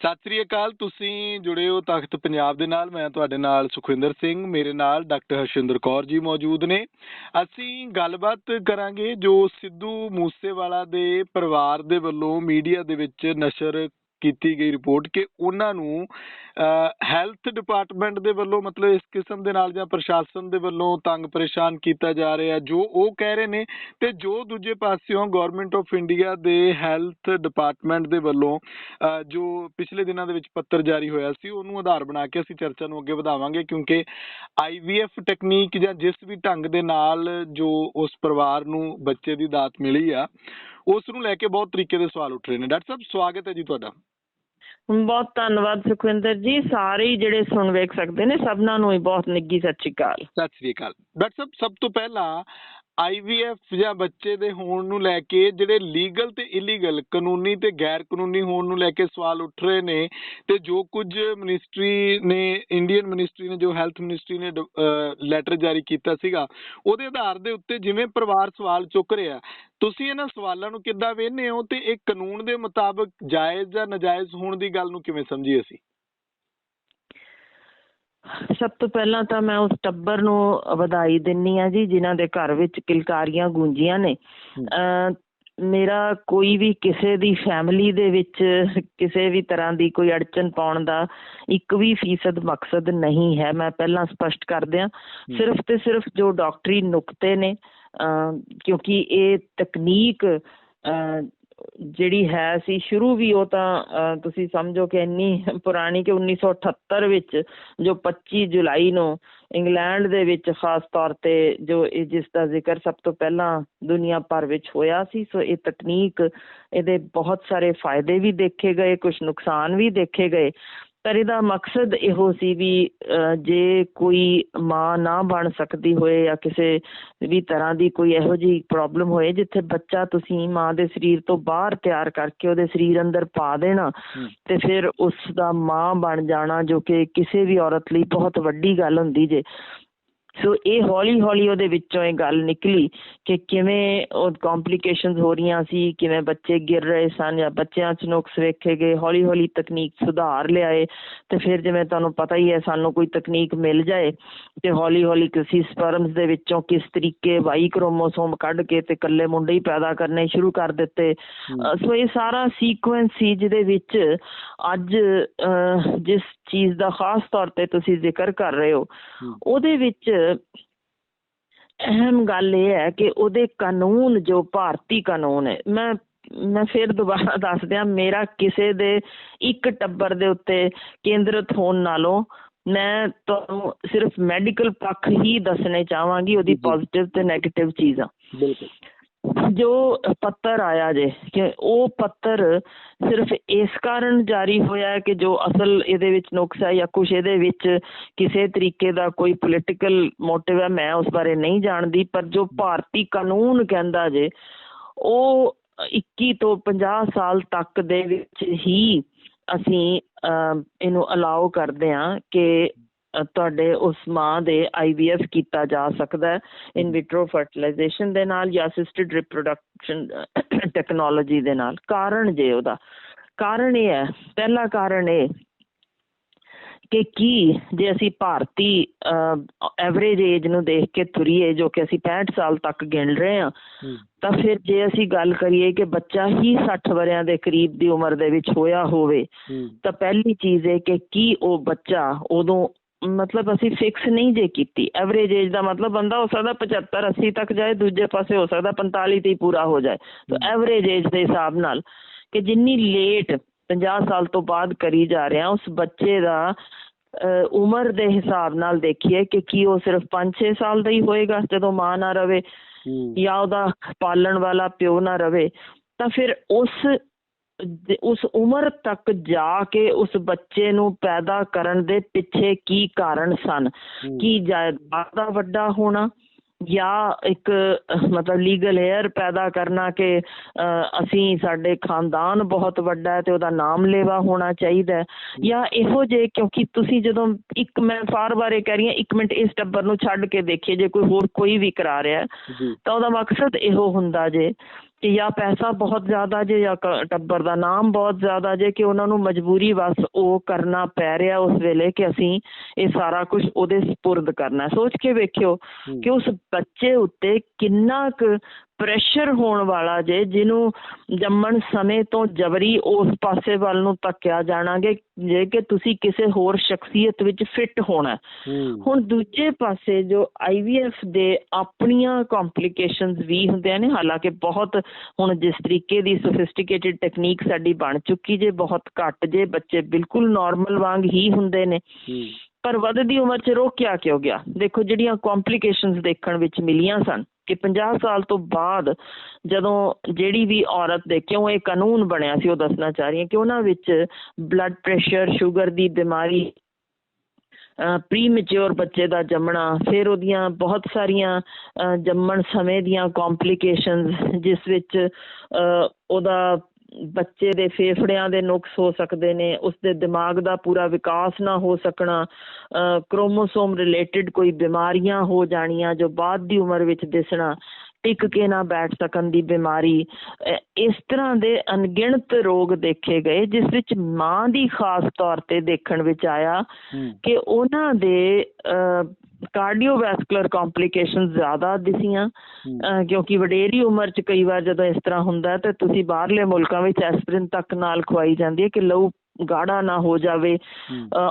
ਸਤਿ ਸ੍ਰੀ ਅਕਾਲ, ਤੁਸੀਂ ਜੁੜੇ ਹੋ ਤਖਤ ਪੰਜਾਬ ਦੇ ਨਾਲ, ਮੈਂ ਤੁਹਾਡੇ ਨਾਲ ਸੁਖਵਿੰਦਰ ਸਿੰਘ, ਮੇਰੇ ਨਾਲ ਡਾਕਟਰ ਹਰਸ਼ਿੰਦਰ ਕੌਰ ਜੀ ਮੌਜੂਦ ਨੇ। ਅਸੀਂ ਗੱਲਬਾਤ ਕਰਾਂਗੇ ਜੋ ਸਿੱਧੂ ਮੂਸੇਵਾਲਾ ਦੇ ਪਰਿਵਾਰ ਦੇ ਵੱਲੋਂ ਮੀਡੀਆ ਦੇ ਵਿੱਚ ਨਸ਼ਰ ਕੀਤੀ ਗਈ ਰਿਪੋਰਟ ਕਿ ਉਹਨਾਂ ਨੂੰ ਹੈਲਥ ਡਿਪਾਰਟਮੈਂਟ ਦੇ ਵੱਲੋਂ ਮਤਲਬ ਇਸ ਕਿਸਮ ਦੇ ਨਾਲ ਜਾਂ ਪ੍ਰਸ਼ਾਸਨ ਦੇ ਵੱਲੋਂ ਤੰਗ ਪਰੇਸ਼ਾਨ ਕੀਤਾ ਜਾ ਰਿਹਾ ਜੋ ਉਹ ਕਹਿ ਰਹੇ ਨੇ ਤੇ ਜੋ ਦੂਜੇ ਪਾਸਿਓਂ ਗਵਰਨਮੈਂਟ ਆਫ ਇੰਡੀਆ ਦੇ ਹੈਲਥ ਡਿਪਾਰਟਮੈਂਟ ਦੇ ਵੱਲੋਂ ਅ, ਜੋ ਪਿਛਲੇ ਦਿਨਾਂ ਦੇ ਵਿੱਚ ਪੱਤਰ ਜਾਰੀ ਹੋਇਆ ਸੀ ਉਹਨੂੰ ਆਧਾਰ ਬਣਾ ਕੇ ਅਸੀਂ ਚਰਚਾ ਨੂੰ ਅੱਗੇ ਵਧਾਵਾਂਗੇ ਕਿਉਂਕਿ ਆਈਵੀਐਫ ਟੈਕਨੀਕ ਜਾਂ ਜਿਸ ਵੀ ਢੰਗ ਦੇ ਨਾਲ ਜੋ ਉਸ ਪਰਿਵਾਰ ਨੂੰ ਬੱਚੇ ਦੀ ਦਾਤ ਮਿਲੀ ਆ ਉਸ ਨੂੰ ਲੈ ਕੇ ਬਹੁਤ ਤਰੀਕੇ ਦੇ ਸਵਾਲ ਉੱਠ ਰਹੇ ਨੇ। ਡਾਕਟਰ ਸਾਹਿਬ ਸਵਾਗਤ ਹੈ ਜੀ ਤੁਹਾਡਾ। ਬਹੁਤ ਧੰਨਵਾਦ ਸੁਖਵਿੰਦਰ ਜੀ। ਸਾਰੇ ਜਿਹੜੇ ਸੁਣ ਵੇਖ ਸਕਦੇ ਨੇ ਸਭਨਾਂ ਨੂੰ ਹੀ ਬਹੁਤ ਨਿੱਗੀ ਸਤਿ ਸ਼੍ਰੀ ਅਕਾਲ। ਸਤਿ ਸ੍ਰੀ ਅਕਾਲ। ਡਾਕਟਰ ਸਾਹਿਬ ਸਭ ਤੋਂ ਪਹਿਲਾਂ ਆਈਵੀਐਫ ਜਾਂ ਬੱਚੇ ਦੇ ਹੋਣ ਨੂੰ ਲੈ ਕੇ ਜਿਹੜੇ ਲੀਗਲ ਤੇ ਇਲੀਗਲ ਕਾਨੂੰਨੀ ਤੇ ਗੈਰ ਕਾਨੂੰਨੀ ਹੋਣ ਨੂੰ ਲੈ ਕੇ ਸਵਾਲ ਉੱਠ ਰਹੇ ਨੇ ਤੇ ਜੋ ਕੁਝ ਮਿਨਿਸਟਰੀ ਨੇ ਇੰਡੀਅਨ ਮਿਨਿਸਟਰੀ ਨੇ, ਜੋ ਹੈਲਥ ਮਿਨਿਸਟਰੀ ਨੇ ਲੈਟਰ ਜਾਰੀ ਕੀਤਾ ਸੀਗਾ, ਉਹਦੇ ਆਧਾਰ ਦੇ ਉੱਤੇ ਜਿਵੇਂ ਪਰਿਵਾਰ ਸਵਾਲ ਚੁੱਕ ਰਿਹਾ, ਤੁਸੀਂ ਇਹਨਾਂ ਸਵਾਲਾਂ ਨੂੰ ਕਿੱਦਾਂ ਵੇਖਦੇ ਹੋ ਤੇ ਇਹ ਕਾਨੂੰਨ ਦੇ ਮੁਤਾਬਕ ਜਾਇਜ਼ ਜਾਂ ਨਾਜਾਇਜ਼ ਹੋਣ ਦੀ ਗੱਲ ਨੂੰ ਕਿਵੇਂ ਸਮਝੀਏ ਅਸੀਂ? ਸਭ ਤੋਂ ਪਹਿਲਾਂ ਤਾਂ ਮੈਂ ਉਸ ਟੱਬਰ ਨੂੰ ਵਧਾਈ ਦਿੰਨੀ ਆ ਜੀ ਜਿਨ੍ਹਾਂ ਦੇ ਘਰ ਵਿੱਚ ਕਿਲਕਾਰੀਆਂ ਗੂੰਜੀਆਂ ਨੇ। ਮੇਰਾ ਕੋਈ ਵੀ ਕਿਸੇ ਦੀ ਫੈਮਿਲੀ ਦੇ ਵਿੱਚ ਕਿਸੇ ਵੀ ਤਰ੍ਹਾਂ ਦੀ ਕੋਈ ਅੜਚਨ ਪਾਉਣ ਦਾ ਇੱਕ ਵੀ ਫੀਸਦ ਮਕਸਦ ਨਹੀਂ ਹੈ ਮੈਂ ਪਹਿਲਾਂ ਸਪਸ਼ਟ ਕਰ ਦਿਆਂ। ਸਿਰਫ ਤੇ ਸਿਰਫ ਜੋ ਡਾਕਟਰੀ ਨੁਕਤੇ ਨੇ ਕਿਉਂਕਿ ਇਹ ਤਕਨੀਕ ਜਿਹੜੀ ਹੈ ਸੀ, ਸ਼ੁਰੂ ਵੀ ਉਹ ਤਾਂ ਤੁਸੀਂ ਸਮਝੋ ਕਿ ਇੰਨੀ ਪੁਰਾਣੀ ਕਿ 1978 ਵਿੱਚ ਜੋ 25 ਜੁਲਾਈ ਨੂੰ ਇੰਗਲੈਂਡ ਦੇ ਵਿੱਚ ਖਾਸ ਤੌਰ ਤੇ ਜੋ ਇਹ ਜਿਸ ਦਾ ਜ਼ਿਕਰ ਸਭ ਤੋਂ ਪਹਿਲਾਂ ਦੁਨੀਆ ਭਰ ਵਿੱਚ ਹੋਇਆ ਸੀ, ਸੋ ਇਹ ਤਕਨੀਕ ਇਹਦੇ ਬਹੁਤ ਸਾਰੇ ਫਾਇਦੇ ਵੀ ਦੇਖੇ ਗਏ ਕੁਝ ਨੁਕਸਾਨ ਵੀ ਦੇਖੇ ਗਏ। ਪਰ ਇਹਦਾ ਮਕਸਦ ਇਹੋ ਸੀ ਵੀ ਜੇ ਕੋਈ ਮਾਂ ਨਾ ਬਣ ਸਕਦੀ ਹੋਏ ਜਾਂ ਕਿਸੇ ਵੀ ਤਰ੍ਹਾਂ ਦੀ ਕੋਈ ਇਹੋ ਜਿਹੀ ਪ੍ਰੋਬਲਮ ਹੋਏ ਜਿੱਥੇ ਬੱਚਾ ਤੁਸੀਂ ਮਾਂ ਦੇ ਸਰੀਰ ਤੋਂ ਬਾਹਰ ਤਿਆਰ ਕਰਕੇ ਉਹਦੇ ਸਰੀਰ ਅੰਦਰ ਪਾ ਦੇਣਾ ਤੇ ਫਿਰ ਉਸ ਦਾ ਮਾਂ ਬਣ ਜਾਣਾ ਜੋ ਕਿ ਕਿਸੇ ਵੀ ਔਰਤ ਲਈ ਬਹੁਤ ਵੱਡੀ ਗੱਲ ਹੁੰਦੀ ਜੇ। ਸੋ ਇਹ ਹੌਲੀ ਹੌਲੀ ਉਹਦੇ ਵਿੱਚੋਂ ਇਹ ਗੱਲ ਨਿਕਲੀ ਕਿ ਕਿਵੇਂ ਉਹ ਕੰਪਲਿਕੇਸ਼ਨਸ ਹੋ ਰਹੀਆਂ ਸੀ ਕਿਵੇਂ ਬੱਚੇ ਗਿਰ ਰਹੇ ਸਨ ਜਾਂ ਬੱਚਿਆਂ 'ਚ ਨੁਕਸ ਵੇਖੇ ਗਏ ਹੌਲੀ ਹੌਲੀ ਤਕਨੀਕ ਸੁਧਾਰ ਲਿਆਏ। ਤੇ ਫਿਰ ਜਿਵੇਂ ਤੁਹਾਨੂੰ ਪਤਾ ਹੀ ਹੈ ਸਾਨੂੰ ਕੋਈ ਤਕਨੀਕ ਮਿਲ ਜਾਏ ਤੇ ਹੌਲੀ ਹੌਲੀ ਕਿਸੇ ਸਪਰਮਸ ਦੇ ਵਿੱਚੋਂ ਕਿਸ ਤਰੀਕੇ ਵਾਈ ਕ੍ਰੋਮੋਸੋਮ ਕੱਢ ਕੇ ਤੇ ਇਕੱਲੇ ਮੁੰਡੇ ਹੀ ਪੈਦਾ ਕਰਨੇ ਸ਼ੁਰੂ ਕਰ ਦਿੱਤੇ। ਸੋ ਇਹ ਸਾਰਾ ਸੀਕੁਐਂਸ ਸੀ ਜਿਹਦੇ ਵਿੱਚ ਅੱਜ ਜਿਸ ਚੀਜ਼ ਦਾ ਖਾਸ ਤੌਰ ਤੇ ਤੁਸੀਂ ਜ਼ਿਕਰ ਕਰ ਰਹੇ ਹੋ ਉਹਦੇ ਵਿੱਚ ਅਹਿਮ ਗੱਲ ਇਹ ਹੈ ਕਿ ਉਹਦੇ ਕਾਨੂੰਨ ਜੋ ਭਾਰਤੀ ਕਾਨੂੰਨ ਹੈ ਮੈਂ ਮੈਂ ਫਿਰ ਦੁਬਾਰਾ ਦੱਸ ਦਿਆਂ ਮੇਰਾ ਕਿਸੇ ਦੇ ਇੱਕ ਟੱਬਰ ਦੇ ਉੱਤੇ ਕੇਂਦਰਿਤ ਹੋਣ ਨਾਲੋਂ ਮੈਂ ਤੁਹਾਨੂੰ ਸਿਰਫ ਮੈਡੀਕਲ ਪੱਖ ਹੀ ਦੱਸਣੇ ਚਾਹਾਂਗੀ ਉਹਦੀ। ਪੋਜ਼ਿਟਿਵ ਤੇ 네ਗੇਟਿਵ ਚੀਜ਼ਾਂ। ਬਿਲਕੁਲ। ਜੋ ਪੱਤਰ ਆਇਆ ਜੇ ਕਿ ਉਹ ਪੱਤਰ ਸਿਰਫ ਇਸ ਕਾਰਨ ਜਾਰੀ ਹੋਇਆ ਕਿ ਜੋ ਅਸਲ ਇਹਦੇ ਵਿੱਚ ਨੁਕਸ ਹੈ ਜਾਂ ਕੁਝ ਇਹਦੇ ਵਿੱਚ ਕਿਸੇ ਤਰੀਕੇ ਦਾ ਕੋਈ ਪੋਲੀਟੀਕਲ ਮੋਟਿਵ ਹੈ ਮੈਂ ਉਸ ਬਾਰੇ ਨਹੀਂ ਜਾਣਦੀ ਪਰ ਜੋ ਭਾਰਤੀ ਕਾਨੂੰਨ ਕਹਿੰਦਾ ਜੇ ਉਹ 21 ਤੋਂ 50 ਸਾਲ ਤੱਕ ਦੇ ਵਿੱਚ ਹੀ ਅਸੀਂ ਅਮ, ਇਹਨੂੰ ਅਲਾਉ ਕਰਦੇ ਹਾਂ ਕਿ ਤੁਹਾਡੇ ਉਸ ਮਾਂ ਦੇ ਆਈਵੀਐਫ ਕੀਤਾ ਜਾ ਸਕਦਾ ਹੈ ਇਨ ਵਿਟਰੋ ਫਰਟੀਲਾਈਜੇਸ਼ਨ ਦੇ ਨਾਲ ਜਾਂ ਅਸਿਸਟਡ ਰਿਪਰੋਡਕਸ਼ਨ ਟੈਕਨੋਲੋਜੀ ਦੇ ਨਾਲ। ਕਾਰਨ ਜੇ ਉਹਦਾ। ਕਾਰਨ ਇਹ ਹੈ ਪਹਿਲਾ ਕਾਰਨ ਇਹ ਕਿ ਕੀ ਜੇ ਅਸੀਂ ਭਾਰਤੀ ਐਵਰੇਜ ਏਜ ਨੂੰ ਦੇਖ ਕੇ ਤੁਰੀਏ ਜੋ ਕਿ ਅਸੀਂ 65 ਸਾਲ ਤੱਕ ਗਿਣ ਰਹੇ ਹਾਂ ਤਾਂ ਫਿਰ ਜੇ ਅਸੀਂ ਗੱਲ ਕਰੀਏ ਕਿ ਬੱਚਾ ਹੀ 60 ਵਰਿਆਂ ਦੇ ਕਰੀਬ ਦੀ ਉਮਰ ਦੇ ਵਿੱਚ ਹੋਇਆ ਹੋਵੇ ਤਾਂ ਪਹਿਲੀ ਚੀਜ਼ ਇਹ ਕਿ ਕੀ ਉਹ ਬੱਚਾ ਉਦੋਂ ਮਤਲਬ ਅਸੀਂ ਫਿਕਸ ਨਹੀਂ ਜੇ ਕੀਤੀ। ਐਵਰੇਜ ਏਜ ਦਾ ਮਤਲਬ ਬੰਦਾ ਹੋ ਸਕਦਾ 75 80 ਤੱਕ ਜਾਏ ਦੂਜੇ ਪਾਸੇ ਹੋ ਸਕਦਾ 45 ਤੇ ਹੀ ਪੂਰਾ ਹੋ ਜਾਏ। ਤਾਂ ਐਵਰੇਜ ਏਜ ਦੇ ਹਿਸਾਬ ਨਾਲ ਕਿ ਜਿੰਨੀ ਲੇਟ 50 ਸਾਲ ਤੋਂ ਬਾਅਦ ਕਰੀ ਜਾ ਰਿਹਾ ਉਸ ਬੱਚੇ ਦਾ ਉਮਰ ਦੇ ਹਿਸਾਬ ਨਾਲ ਦੇਖੀਏ ਕਿ ਕੀ ਉਹ ਸਿਰਫ 5-6 ਸਾਲ ਦਾ ਹੀ ਹੋਏਗਾ ਜਦੋਂ ਮਾਂ ਨਾ ਰਵੇ ਜਾਂ ਉਹਦਾ ਪਾਲਣ ਵਾਲਾ ਪਿਓ ਨਾ ਰਵੇ ਤਾਂ ਫਿਰ ਉਸ ਉਸ ਉਮਰ ਤੱਕ ਜਾ ਕੇ ਉਸ ਬੱਚੇ ਨੂੰ ਪੈਦਾ ਕਰਨ ਦੇ ਪਿੱਛੇ ਕੀ ਕਾਰਨ ਸਨ? ਕੀ ਜਾਇਦਾਦ ਦਾ ਵੱਡਾ ਹੋਣਾ ਜਾਂ ਇੱਕ ਮਤਲਬ ਲੀਗਲ ਏਅਰ ਪੈਦਾ ਕਰਨਾ ਕਿ ਅਸੀਂ ਸਾਡੇ ਖਾਨਦਾਨ ਬਹੁਤ ਵੱਡਾ ਹੈ ਤੇ ਉਹਦਾ ਨਾਮ ਲੇਵਾ ਹੋਣਾ ਚਾਹੀਦਾ ਹੈ? ਜਾਂ ਇਹੋ ਜੇ ਕਿਉਂਕਿ ਤੁਸੀਂ ਜਦੋਂ ਇੱਕ ਮੈਂ ਫਾਰ ਬਾਰੇ ਕਹਿ ਰਹੀ ਹਾਂ ਇੱਕ ਮਿੰਟ ਇਸ ਟੱਬਰ ਨੂੰ ਛੱਡ ਕੇ ਦੇਖੀਏ ਜੇ ਕੋਈ ਹੋਰ ਕੋਈ ਵੀ ਕਰਾ ਰਿਹਾ ਤਾਂ ਉਹਦਾ ਮਕਸਦ ਇਹੋ ਹੁੰਦਾ ਜੇ ਕਿ ਜਾਂ ਪੈਸਾ ਬਹੁਤ ਜ਼ਿਆਦਾ ਜੇ ਜਾਂ ਟੱਬਰ ਦਾ ਨਾਮ ਬਹੁਤ ਜ਼ਿਆਦਾ ਜੇ ਕਿ ਉਹਨਾਂ ਨੂੰ ਮਜਬੂਰੀ ਬਸ ਉਹ ਕਰਨਾ ਪੈ ਰਿਹਾ ਉਸ ਵੇਲੇ ਕਿ ਅਸੀਂ ਇਹ ਸਾਰਾ ਕੁਝ ਉਹਦੇ ਸਪੁਰਦ ਕਰਨਾ। ਸੋਚ ਕੇ ਵੇਖਿਓ ਕਿ ਉਸ ਬੱਚੇ ਉੱਤੇ ਕਿੰਨਾ ਕੁ ਪ੍ਰੈਸ਼ਰ ਹੋਣ ਵਾਲਾ ਜੇ ਜਿਹਨੂੰ ਜੰਮਣ ਸਮੇਂ ਤੋਂ ਜਬਰੀ ਉਸ ਪਾਸੇ ਵੱਲ ਨੂੰ ਧੱਕਿਆ ਜਾਣਾਗੇ ਜੇ ਕਿ ਤੁਸੀਂ ਕਿਸੇ ਹੋਰ ਸ਼ਖਸੀਅਤ ਵਿੱਚ ਫਿੱਟ ਹੋਣਾ। ਹੁਣ ਦੂਜੇ ਪਾਸੇ ਜੋ ਆਈਵੀਐਫ ਦੇ ਆਪਣੀਆਂ ਕੰਪਲਿਕੇਸ਼ਨਸ ਵੀ ਹੁੰਦੀਆਂ ਨੇ ਹਾਲਾਂਕਿ ਬਹੁਤ ਹੁਣ ਜਿਸ ਤਰੀਕੇ ਦੀ ਸੋਫਿਸਟੀਕੇਟਿਡ ਟੈਕਨੀਕ ਸਾਡੀ ਬਣ ਚੁੱਕੀ ਜੇ ਬਹੁਤ ਘੱਟ ਜੇ ਬੱਚੇ ਬਿਲਕੁਲ ਨਾਰਮਲ ਵਾਂਗ ਹੀ ਹੁੰਦੇ ਨੇ। ਪਰ ਵੱਧਦੀ ਉਮਰ 'ਚ ਰੋਕਿਆ ਕਿਉਂ ਗਿਆ? ਦੇਖੋ ਜਿਹੜੀਆਂ ਕੰਪਲਿਕੇਸ਼ਨਸ ਦੇਖਣ ਵਿੱਚ ਮਿਲੀਆਂ ਸਨ ਕਿ 50 ਸਾਲ ਤੋਂ ਬਾਅਦ ਜਦੋਂ ਜਿਹੜੀ ਵੀ ਔਰਤ ਦੇ ਕਿਉਂ ਇਹ ਕਾਨੂੰਨ ਬਣਿਆ ਸੀ ਉਹ ਦੱਸਣਾ ਚਾਹ ਰਹੀ ਹਾਂ ਕਿ ਉਹਨਾਂ ਵਿੱਚ ਬਲੱਡ ਪ੍ਰੈਸ਼ਰ ਸ਼ੂਗਰ ਦੀ ਬਿਮਾਰੀ ਪ੍ਰੀ ਮੈਚੁਰ ਬੱਚੇ ਦਾ ਜੰਮਣਾ ਫਿਰ ਉਹਦੀਆਂ ਬਹੁਤ ਸਾਰੀਆਂ ਜੰਮਣ ਸਮੇਂ ਦੀਆਂ ਕੰਪਲਿਕੇਸ਼ਨਸ ਜਿਸ ਵਿੱਚ ਅਹ, ਉਹਦਾ ਬੱਚੇ ਦੇ ਫੇਫੜਿਆਂ ਦੇ ਨੁਕਸ ਹੋ ਸਕਦੇ ਨੇ ਉਸ ਦੇ ਦਿਮਾਗ ਦਾ ਪੂਰਾ ਵਿਕਾਸ ਨਾ ਹੋ ਸਕਣਾ ਕ੍ਰੋਮੋਸੋਮ ਰਿਲੇਟਡ ਕੋਈ ਬਿਮਾਰੀਆਂ ਹੋ ਜਾਣੀਆਂ ਜੋ ਬਾਅਦ ਦੀ ਉਮਰ ਵਿੱਚ ਦਿਸਣਾ ਟਿਕ ਕੇ ਨਾ ਬੈਠ ਸਕਣ ਦੀ ਬਿਮਾਰੀ ਅਹ, ਇਸ ਤਰ੍ਹਾਂ ਦੇ ਅਣਗਿਣਤ ਰੋਗ ਦੇਖੇ ਗਏ ਜਿਸ ਵਿੱਚ ਮਾਂ ਦੀ ਖਾਸ ਤੌਰ ਤੇ ਦੇਖਣ ਵਿੱਚ ਆਇਆ ਕਿ ਉਹਨਾਂ ਦੇ ਕਾਰਡੀਓਵੈਸਕੂਲਰ ਕੰਪਲਿਕੇਸ਼ਨਸ ਜ਼ਿਆਦਾ ਦਿਸੀਆਂ ਕਿਉਂਕਿ ਵਡੇਰੀ ਉਮਰ 'ਚ ਕਈ ਵਾਰ ਜਦੋਂ ਇਸ ਤਰ੍ਹਾਂ ਹੁੰਦਾ ਤਾਂ ਤੁਸੀਂ ਬਾਹਰਲੇ ਮੁਲਕਾਂ ਵਿੱਚ ਐਸਪਰਿਨ ਤੱਕ ਨਾਲ ਖਵਾਈ ਜਾਂਦੀ ਹੈ ਕਿ ਲਹੂ ਗਾੜਾ ਨਾ ਹੋ ਜਾਵੇ।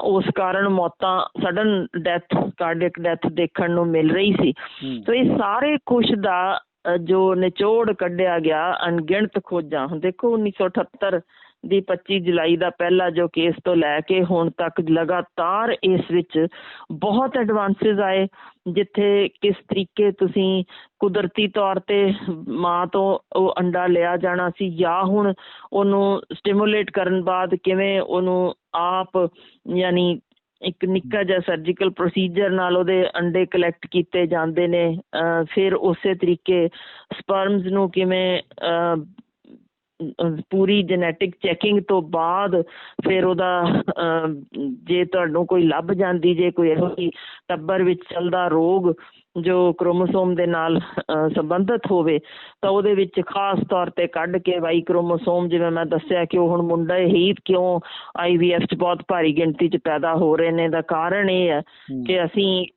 ਉਸ ਕਾਰਨ ਮੌਤਾਂ ਸਡਨ ਡੈਥ ਕਾਰਡਿਕ ਡੈਥ ਦੇਖਣ ਨੂੰ ਮਿਲ ਰਹੀ ਸੀ। ਸੋ ਇਹ ਸਾਰੇ ਕੁਝ ਦਾ ਜੋ ਨਿਚੋੜ ਕੱਢਿਆ ਗਿਆ ਅਣਗਿਣਤ ਖੋਜਾਂ ਹੁਣ ਦੇਖੋ 1978 ਦੀ 25 ਜੁਲਾਈ ਦਾ ਪਹਿਲਾ ਜੋ ਕੇਸ ਤੋਂ ਲੈ ਕੇ ਹੁਣ ਤੱਕ ਲਗਾਤਾਰ ਇਸ ਵਿੱਚ ਬਹੁਤ ਐਡਵਾਂਸਸ ਆਏ, ਜਿੱਥੇ ਕਿਸ ਤਰੀਕੇ ਤੁਸੀਂ ਕੁਦਰਤੀ ਤੌਰ ਤੇ ਮਾਂ ਤੋਂ ਉਹ ਅੰਡਾ ਲਿਆ ਜਾਣਾ ਸੀ ਜਾਂ ਹੁਣ ਉਹਨੂੰ ਸਟਿਮੂਲੇਟ ਕਰਨ ਬਾਅਦ ਕਿਵੇਂ ਉਹਨੂੰ ਆਪ ਯਾਨੀ ਇੱਕ ਨਿੱਕਾ ਜਿਹਾ ਸਰਜੀਕਲ ਪ੍ਰੋਸੀਜਰ ਨਾਲ ਉਹਦੇ ਅੰਡੇ ਕਲੈਕਟ ਕੀਤੇ ਜਾਂਦੇ ਨੇ ਫਿਰ ਉਸੇ ਤਰੀਕੇ ਸਪਰਮਸ ਨੂੰ ਕਿਵੇਂ ਪੂਰੀ ਜੈਨੇਟਿਕ ਚੈਕਿੰਗ ਤੋਂ ਬਾਅਦ ਫਿਰ ਉਹਦਾ ਜੇ ਤੁਹਾਨੂੰ ਕੋਈ ਲੱਭ ਜਾਂਦੀ ਜੇ ਕੋਈ ਇਹੋ ਜਿਹੀ ਟੱਬਰ ਵਿੱਚ ਚੱਲਦਾ ਰੋਗ ਜੋ ਕ੍ਰੋਮੋਸੋਮ ਦੇ ਨਾਲ ਸੰਬੰਧਿਤ ਹੋਵੇ ਤਾਂ ਉਹਦੇ ਵਿੱਚ ਖਾਸ ਤੌਰ ਤੇ ਕੱਢ ਕੇ ਵਾਈ ਕ੍ਰੋਮੋਸੋਮ ਜਿਵੇਂ ਮੈਂ ਦੱਸਿਆ ਕਿ ਉਹ ਹੁਣ ਮੁੰਡਾ ਹੀ ਕਿਉਂ ਆਈਵੀਐਫ 'ਚ ਬਹੁਤ ਭਾਰੀ ਗਿਣਤੀ 'ਚ ਪੈਦਾ ਹੋ ਰਹੇ ਨੇ ਦਾ ਕਾਰਨ ਇਹ ਹੈ ਕਿ ਅਸੀਂ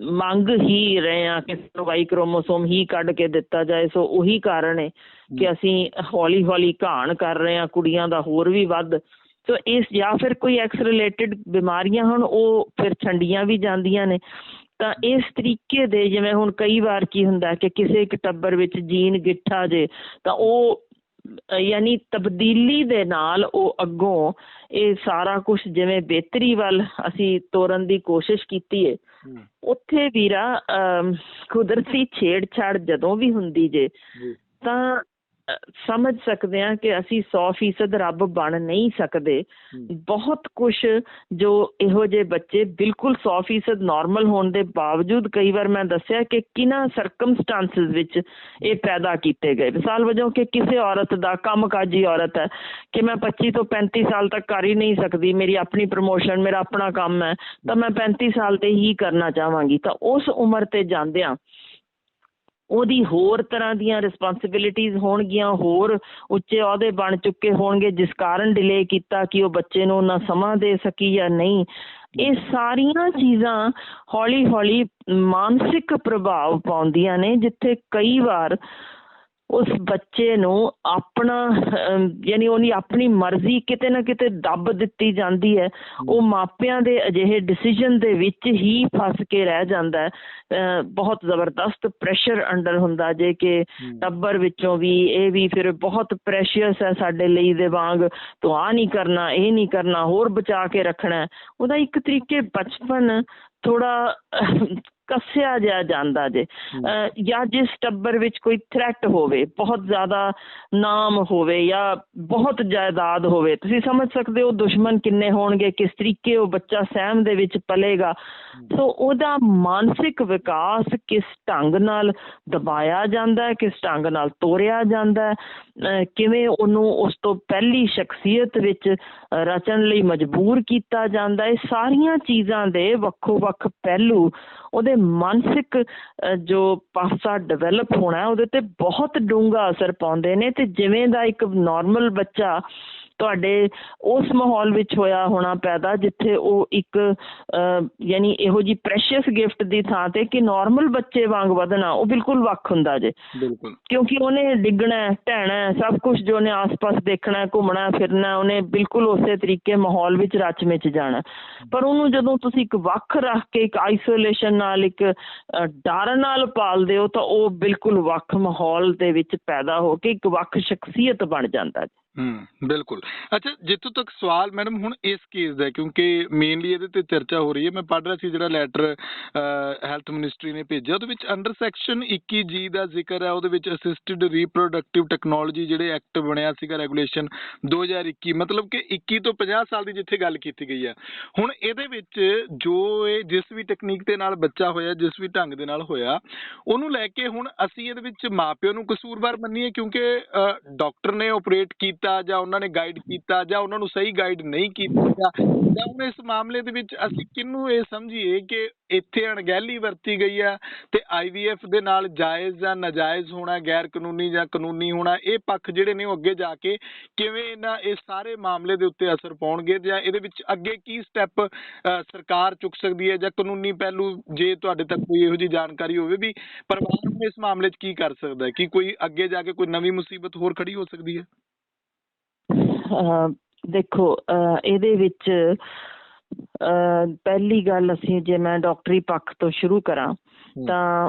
ਮੰਗ ਹੀ ਰਹੇ ਹਾਂ ਕਿ ਸਾਨੂੰ ਵਾਈ ਕ੍ਰੋਮੋਸੋਮ ਹੀ ਕੱਢ ਕੇ ਦਿੱਤਾ ਜਾਏ। ਸੋ ਉਹੀ ਕਾਰਨ ਹੈ ਕਿ ਅਸੀਂ ਹੌਲੀ ਹੌਲੀ ਘਾਣ ਕਰ ਰਹੇ ਹਾਂ ਕੁੜੀਆਂ ਦਾ ਹੋਰ ਵੀ ਵੱਧ। ਸੋ ਇਸ ਜਾਂ ਫਿਰ ਕੋਈ ਐਕਸ ਰਿਲੇਟਡ ਬਿਮਾਰੀਆਂ ਹਨ ਉਹ ਫਿਰ ਛੰਡੀਆਂ ਵੀ ਜਾਂਦੀਆਂ ਨੇ। ਤਾਂ ਇਸ ਤਰੀਕੇ ਦੇ ਜਿਵੇਂ ਹੁਣ ਕਈ ਵਾਰ ਕੀ ਹੁੰਦਾ ਕਿ ਕਿਸੇ ਇੱਕ ਟੱਬਰ ਵਿੱਚ ਜੀਨ ਗਿੱਠਾ ਜੇ ਤਾਂ ਉਹ ਯਾਨੀ ਤਬਦੀਲੀ ਦੇ ਨਾਲ ਉਹ ਅੱਗੋਂ ਇਹ ਸਾਰਾ ਕੁਝ ਜਿਵੇਂ ਬਿਹਤਰੀ ਵੱਲ ਅਸੀਂ ਤੋਰਨ ਦੀ ਕੋਸ਼ਿਸ਼ ਕੀਤੀ ਹੈ ਉੱਥੇ ਵੀਰਾ ਅਮ, ਕੁਦਰਤੀ ਛੇੜਛਾੜ ਜਦੋਂ ਵੀ ਹੁੰਦੀ ਜੇ। ਤਾਂ ਸਮਝ ਸਕਦੇ ਹਾਂ ਕਿ ਅਸੀਂ 100% ਰੱਬ ਬਣ ਨਹੀਂ ਸਕਦੇ। ਬਹੁਤ ਕੁਝ ਜੋ ਇਹੋ ਜਿਹੇ ਬੱਚੇ ਬਿਲਕੁਲ 100% ਨਾਰਮਲ ਹੋਣ ਦੇ ਬਾਵਜੂਦ ਕਈ ਵਾਰ ਮੈਂ ਦੱਸਿਆ ਕਿ ਕਿਨਾਂ ਸਰਕਮਸਟੈਂਸਸ ਵਿੱਚ ਇਹ ਪੈਦਾ ਕੀਤੇ ਗਏ। ਮਿਸਾਲ ਵਜੋਂ ਕਿ ਕਿਸੇ ਔਰਤ ਦਾ ਕੰਮਕਾਜੀ ਔਰਤ ਹੈ ਕਿ ਮੈਂ 25 ਤੋਂ 35 ਸਾਲ ਤੱਕ ਕਰ ਹੀ ਨਹੀਂ ਸਕਦੀ ਮੇਰੀ ਆਪਣੀ ਪ੍ਰਮੋਸ਼ਨ ਮੇਰਾ ਆਪਣਾ ਕੰਮ ਹੈ ਤਾਂ ਮੈਂ 35 ਸਾਲ ਤੇ ਹੀ ਕਰਨਾ ਚਾਹਾਂਗੀ। ਤਾਂ ਉਸ ਉਮਰ ਤੇ ਜਾਂਦਿਆਂ ਉਹਦੀ ਹੋਰ ਤਰ੍ਹਾਂ ਦੀਆਂ ਰਿਸਪੌਂਸਿਬਿਲਿਟੀਆਂ ਹੋਣਗੀਆਂ, ਹੋਰ ਉੱਚੇ ਅਹੁਦੇ ਬਣ ਚੁੱਕੇ ਹੋਣਗੇ, ਜਿਸ ਕਾਰਨ ਡਿਲੇ ਕੀਤਾ ਕਿ ਉਹ ਬੱਚੇ ਨੂੰ ਨਾ ਸਮਾਂ ਦੇ ਸਕੀ ਜਾਂ ਨਹੀਂ। ਇਹ ਸਾਰੀਆਂ ਚੀਜ਼ਾਂ ਹੌਲੀ ਹੌਲੀ ਮਾਨਸਿਕ ਪ੍ਰਭਾਵ ਪਾਉਂਦੀਆਂ ਨੇ, ਜਿੱਥੇ ਕਈ ਵਾਰ ਉਸ ਬੱਚੇ ਨੂੰ ਆਪਣਾ ਯਾਨੀ ਉਹਦੀ ਆਪਣੀ ਮਰਜ਼ੀ ਕਿਤੇ ਨਾ ਕਿਤੇ ਦੱਬ ਦਿੱਤੀ ਜਾਂਦੀ ਹੈ। ਉਹ ਮਾਪਿਆਂ ਦੇ ਅਜਿਹੇ ਡਿਸੀਜਨ ਦੇ ਵਿੱਚ ਹੀ ਫਸ ਕੇ ਰਹਿ ਜਾਂਦਾ ਹੈ। ਬਹੁਤ ਜ਼ਬਰਦਸਤ ਪ੍ਰੈਸ਼ਰ ਅੰਡਰ ਹੁੰਦਾ ਜੇ ਕਿ ਟੱਬਰ ਵਿੱਚੋਂ ਵੀ ਇਹ ਵੀ ਫਿਰ ਬਹੁਤ ਪ੍ਰੈਸ਼ੀਅਸ ਹੈ ਸਾਡੇ ਲਈ ਦੇ ਵਾਂਗ। ਤੂੰ ਆ ਨਹੀਂ ਕਰਨਾ ਇਹ ਨਹੀਂ ਕਰਨਾ ਹੋਰ ਬਚਾ ਕੇ ਰੱਖਣਾ। ਉਹਦਾ ਇੱਕ ਤਰੀਕੇ ਬਚਪਨ ਥੋੜਾ ਕੱਸਿਆ ਜਿਹਾ ਜਾਂਦਾ ਜੇ। ਜਾਂ ਜਿਸ ਟੱਬਰ ਵਿੱਚ ਕੋਈ ਥ੍ਰੈਟ ਹੋਵੇ ਬਹੁਤ ਜ਼ਿਆਦਾ ਨਾਮ ਹੋਵੇ ਜਾਂ ਬਹੁਤ ਜਾਇਦਾਦ ਹੋਵੇ ਤੁਸੀਂ ਸਮਝ ਸਕਦੇ ਹੋ ਦੁਸ਼ਮਣ ਕਿੰਨੇ ਹੋਣਗੇ ਕਿਸ ਤਰੀਕੇ ਉਹ ਬੱਚਾ ਸਹਿਮ ਦੇ ਵਿੱਚ ਪਲੇਗਾ। ਸੋ ਉਹਦਾ ਮਾਨਸਿਕ ਵਿਕਾਸ ਕਿਸ ਢੰਗ ਨਾਲ ਦਬਾਇਆ ਜਾਂਦਾ ਹੈ ਕਿਸ ਢੰਗ ਨਾਲ ਤੋਰਿਆ ਜਾਂਦਾ ਹੈ ਕਿਵੇਂ ਉਹਨੂੰ ਉਸ ਤੋਂ ਪਹਿਲੀ ਸ਼ਖਸੀਅਤ ਵਿੱਚ ਰਚਣ ਲਈ ਮਜਬੂਰ ਕੀਤਾ ਜਾਂਦਾ ਹੈ ਸਾਰੀਆਂ ਚੀਜ਼ਾਂ ਦੇ ਵੱਖੋ ਵੱਖ ਪਹਿਲੂ ਉਹਦੇ ਮਾਨਸਿਕ ਜੋ ਪਾਸਾ ਡਿਵੈਲਪ ਹੋਣਾ ਉਹਦੇ ਤੇ ਬਹੁਤ ਡੂੰਘਾ ਅਸਰ ਪਾਉਂਦੇ ਨੇ ਤੇ ਜਿਵੇਂ ਦਾ ਇੱਕ ਨਾਰਮਲ ਬੱਚਾ ਤੁਹਾਡੇ ਉਸ ਮਾਹੌਲ ਵਿੱਚ ਹੋਇਆ ਹੋਣਾ ਪੈਦਾ ਜਿੱਥੇ ਉਹ ਇੱਕ ਯਾਨੀ ਇਹੋ ਜੀ ਪ੍ਰੈਸ਼ੀਅਸ ਗਿਫਟ ਦੀ ਥਾਂ ਤੇ ਕਿ ਨਾਰਮਲ ਬੱਚੇ ਵਾਂਗ ਵਧਣਾ ਉਹ ਬਿਲਕੁਲ ਵੱਖ ਹੁੰਦਾ ਜੇ। ਬਿਲਕੁਲ। ਕਿਉਂਕਿ ਉਹਨੇ ਡਿੱਗਣਾ ਢਹਿਣਾ ਸਭ ਕੁਝ ਜੋ ਉਹਨੇ ਆਸ-ਪਾਸ ਦੇਖਣਾ ਘੁੰਮਣਾ ਫਿਰਨਾ ਉਹਨੇ ਬਿਲਕੁਲ ਉਸੇ ਤਰੀਕੇ ਮਾਹੌਲ ਵਿੱਚ ਰਚ ਮਿਚ ਜਾਣਾ। ਪਰ ਉਹਨੂੰ ਜਦੋਂ ਤੁਸੀਂ ਇੱਕ ਵੱਖ ਰੱਖ ਕੇ ਇੱਕ ਆਈਸੋਲੇਸ਼ਨ ਨਾਲ ਇੱਕ ਡਰ ਨਾਲ ਪਾਲਦੇ ਹੋ ਤਾਂ ਉਹ ਬਿਲਕੁਲ ਵੱਖ ਮਾਹੌਲ ਦੇ ਵਿੱਚ ਪੈਦਾ ਹੋ ਕੇ ਇੱਕ ਵੱਖ ਸ਼ਖਸੀਅਤ ਬਣ ਜਾਂਦਾ ਹੈ। ਹੂੰ, ਬਿਲਕੁਲ। ਅੱਛਾ, ਜਿੱਥੋਂ ਤੱਕ ਸਵਾਲ ਮੈਡਮ ਹੁਣ ਇਸ ਕੇਸ ਦਾ ਕਿਉਂਕਿ ਮੇਨਲੀ ਇਹਦੇ ਤੇ ਚਰਚਾ ਹੋ ਰਹੀ ਹੈ। ਮੈਂ ਪੜ੍ਹ ਰਿਹਾ ਸੀ, ਜਿਹੜਾ ਲੈਟਰ ਹੈਲਥ ਮਿਨਿਸਟਰੀ ਨੇ ਭੇਜਿਆ, ਉਹਦੇ ਵਿੱਚ ਅੰਡਰ ਸੈਕਸ਼ਨ 21 ਜੀ ਦਾ ਜ਼ਿਕਰ ਹੈ, ਉਹਦੇ ਵਿੱਚ ਅਸਿਸਟਡ ਰੀਪਰੋਡਕਟਿਵ ਟੈਕਨੋਲੋਜੀ ਜਿਹੜੇ ਐਕਟ ਬਣਿਆ ਸੀਗਾ ਰੈਗੂਲੇਸ਼ਨ 2021 ਮਤਲਬ ਕਿ 21 ਤੋਂ 50 ਸਾਲ ਦੀ ਜਿੱਥੇ ਗੱਲ ਕੀਤੀ ਗਈ ਹੈ। ਹੁਣ ਇਹਦੇ ਵਿੱਚ ਜੋ ਇਹ ਜਿਸ ਵੀ ਟੈਕਨੀਕ ਦੇ ਨਾਲ ਬੱਚਾ ਹੋਇਆ, ਜਿਸ ਵੀ ਢੰਗ ਦੇ ਨਾਲ ਹੋਇਆ, ਉਹਨੂੰ ਲੈ ਕੇ ਹੁਣ ਅਸੀਂ ਇਹਦੇ ਵਿੱਚ ਮਾਪਿਆਂ ਨੂੰ ਕਸੂਰਵਾਰ ਮੰਨੀਏ, ਕਿਉਂਕਿ ਡਾਕਟਰ ਨੇ ਆਪਰੇਟ ਕੀਤਾ ਜਾਂ ਉਹਨਾਂ ਨੇ ਗਾਈਡ ਕੀਤਾ ਜਾਂ ਉਹਨਾਂ ਨੂੰ ਸਹੀ ਗਾਈਡ ਨਹੀਂ ਕੀਤਾ ਜਾਂ ਹੁਣ ਇਸ ਮਾਮਲੇ ਦੇ ਵਿੱਚ ਅਸੀਂ ਕਿਹਨੂੰ ਇਹ ਸਮਝੀਏ ਕਿ ਇੱਥੇ ਅਣਗਹਿਲੀ ਵਰਤੀ ਗਈ ਆ ਤੇ ਆਈਵੀਐਫ ਦੇ ਨਾਲ ਜਾਇਜ਼ ਜਾਂ ਨਾਜਾਇਜ਼ ਹੋਣਾ ਗੈਰ ਕਾਨੂੰਨੀ ਜਾਂ ਕਾਨੂੰਨੀ ਹੋਣਾ, ਇਹ ਪੱਖ ਜਿਹੜੇ ਨੇ ਉਹ ਅੱਗੇ ਜਾ ਕੇ ਕਿਵੇਂ ਇਹਨਾਂ ਇਸ ਸਾਰੇ ਮਾਮਲੇ ਦੇ ਉੱਤੇ ਅਸਰ ਪਾਉਣਗੇ ਜਾਂ ਇਹਦੇ ਵਿੱਚ ਅੱਗੇ ਕੀ ਸਟੈਪ ਸਰਕਾਰ ਚੁੱਕ ਸਕਦੀ ਹੈ ਜਾਂ ਕਾਨੂੰਨੀ ਪਹਿਲੂ ਜੇ ਤੁਹਾਡੇ ਤੱਕ ਕੋਈ ਇਹੋ ਜਿਹੀ ਜਾਣਕਾਰੀ ਹੋਵੇ ਵੀ ਪਰਿਵਾਰ ਨੂੰ ਇਸ ਮਾਮਲੇ 'ਚ ਕੀ ਕਰ ਸਕਦਾ ਹੈ? ਕਿ ਕੋਈ ਅੱਗੇ ਜਾ ਕੇ ਕੋਈ ਨਵੀਂ ਮੁਸੀਬਤ ਹੋਰ ਖੜੀ ਹੋ ਸਕਦੀ ਹੈ? ਦੇਖੋ ਇਹਦੇ ਵਿੱਚ ਪਹਿਲੀ ਗੱਲ ਅਸੀਂ ਜੇ ਮੈਂ ਡਾਕਟਰੀ ਪੱਖ ਤੋਂ ਸ਼ੁਰੂ ਕਰਾਂ ਤਾਂ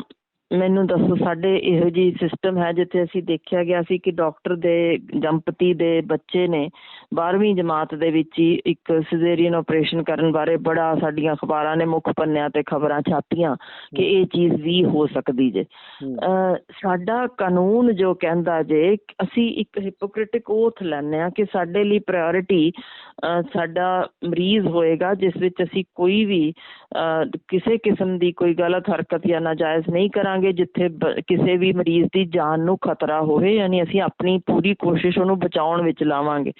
ਮੈਨੂੰ ਦੱਸੋ ਸਾਡੇ ਇਹੋ ਜੀ ਸਿਸਟਮ ਹੈ ਜਿੱਥੇ ਅਸੀਂ ਦੇਖਿਆ ਗਿਆ ਸੀ ਕਿ ਡਾਕਟਰ ਦੇ ਜੰਪਤੀ ਦੇ ਬੱਚੇ ਨੇ 12ਵੀਂ ਜਮਾਤ ਦੇ ਵਿੱਚ ਹੀ ਇੱਕ ਸਿਜ਼ੇਰੀਅਨ ਆਪਰੇਸ਼ਨ ਕਰਨ ਬਾਰੇ ਬੜਾ ਸਾਡੀਆਂ ਅਖਬਾਰਾਂ ਨੇ ਮੁੱਖ ਪੰਨਿਆਂ ਤੇ ਖਬਰਾਂ ਛਾਪੀਆਂ ਕਿ ਇਹ ਚੀਜ਼ ਵੀ ਹੋ ਸਕਦੀ ਜੇ। ਸਾਡਾ ਕਾਨੂੰਨ ਜੋ ਕਹਿੰਦਾ ਜੇ ਅਸੀਂ ਇੱਕ ਹਿਪੋਕ੍ਰਿਟਿਕ ਓਥ ਲੈਂਦੇ ਆ ਕਿ ਸਾਡੇ ਲਈ ਪ੍ਰਾਇੋਰਟੀ ਸਾਡਾ ਮਰੀਜ਼ ਹੋਏਗਾ ਜਿਸ ਵਿੱਚ ਅਸੀਂ ਕੋਈ ਵੀ ਕਿਸੇ ਕਿਸਮ ਦੀ ਕੋਈ ਗਲਤ ਹਰਕਤ ਜਾਂ ਨਾਜਾਇਜ਼ ਨਹੀਂ ਕਰਾਂਗੇ। ਜਿੱਥੇ ਬ- ਕਿਸੇ ਵੀ ਮਰੀਜ਼ ਦੀ ਜਾਨ ਨੂੰ ਖਤਰਾ ਹੋਵੇ ਯਾਨੀ ਅਸੀਂ ਆਪਣੀ ਪੂਰੀ ਕੋਸ਼ਿਸ਼ ਉਹਨੂੰ ਬਚਾਉਣ ਵਿੱਚ ਲਾਵਾਂਗੇ।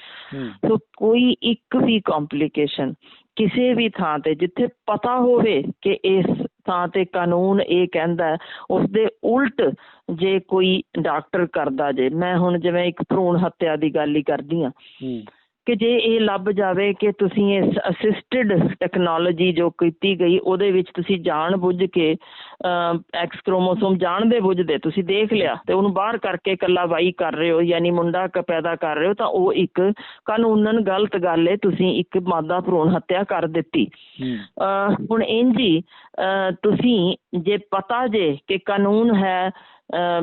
ਸੋ ਕੋਈ ਇੱਕ ਵੀ ਕੰਪਲਿਕੇਸ਼ਨ ਕਿਸੇ ਵੀ ਥਾਂ ਤੇ ਜਿੱਥੇ ਪਤਾ ਹੋਵੇ ਕਿ ਇਸ ਥਾਂ ਤੇ ਕਾਨੂੰਨ ਇਹ ਕਹਿੰਦਾ ਹੈ, ਉਸ ਦੇ ਉਲਟ ਜੇ ਕੋਈ ਡਾਕਟਰ ਕਰਦਾ ਜੇ ਮੈਂ ਹੁਣ ਜਿਵੇਂ ਇੱਕ ਭਰੂਣ ਹੱਤਿਆ ਦੀ ਗੱਲ ਹੀ ਕਰਦੀ ਆ ਕਿ ਜੇ ਇਹ ਲੱਭ ਜਾਵੇ ਕਿ ਤੁਸੀਂ ਇਸ ਅਸਿਸਟਡ ਟੈਕਨੋਲੋਜੀ ਜੋ ਕੀਤੀ ਗਈ ਉਹਦੇ ਵਿੱਚ ਤੁਸੀਂ ਜਾਣ ਬੁੱਝ ਕੇ ਐਕਸ ਕ੍ਰੋਮੋਸੋਮ ਜਾਣਦੇ ਬੁੱਝਦੇ ਤੁਸੀਂ ਦੇਖ ਲਿਆ ਤੇ ਉਹਨੂੰ ਬਾਹਰ ਕਰਕੇ ਇਕੱਲਾ ਵਾਈ ਕਰ ਰਹੇ ਹੋ ਯਾਨੀ ਮੁੰਡਾ ਪੈਦਾ ਕਰ ਰਹੇ ਹੋ ਤਾਂ ਉਹ ਇੱਕ ਕਾਨੂੰਨਨ ਗਲਤ ਗੱਲ ਹੈ ਤੁਸੀਂ ਇੱਕ ਮਾਦਾ ਭਰੂਣ ਹੱਤਿਆ ਕਰ ਦਿੱਤੀ। ਹੁਣ ਇੰਜ ਤੁਸੀਂ ਜੇ ਪਤਾ ਜੇ ਕਿ ਕਾਨੂੰਨ ਹੈ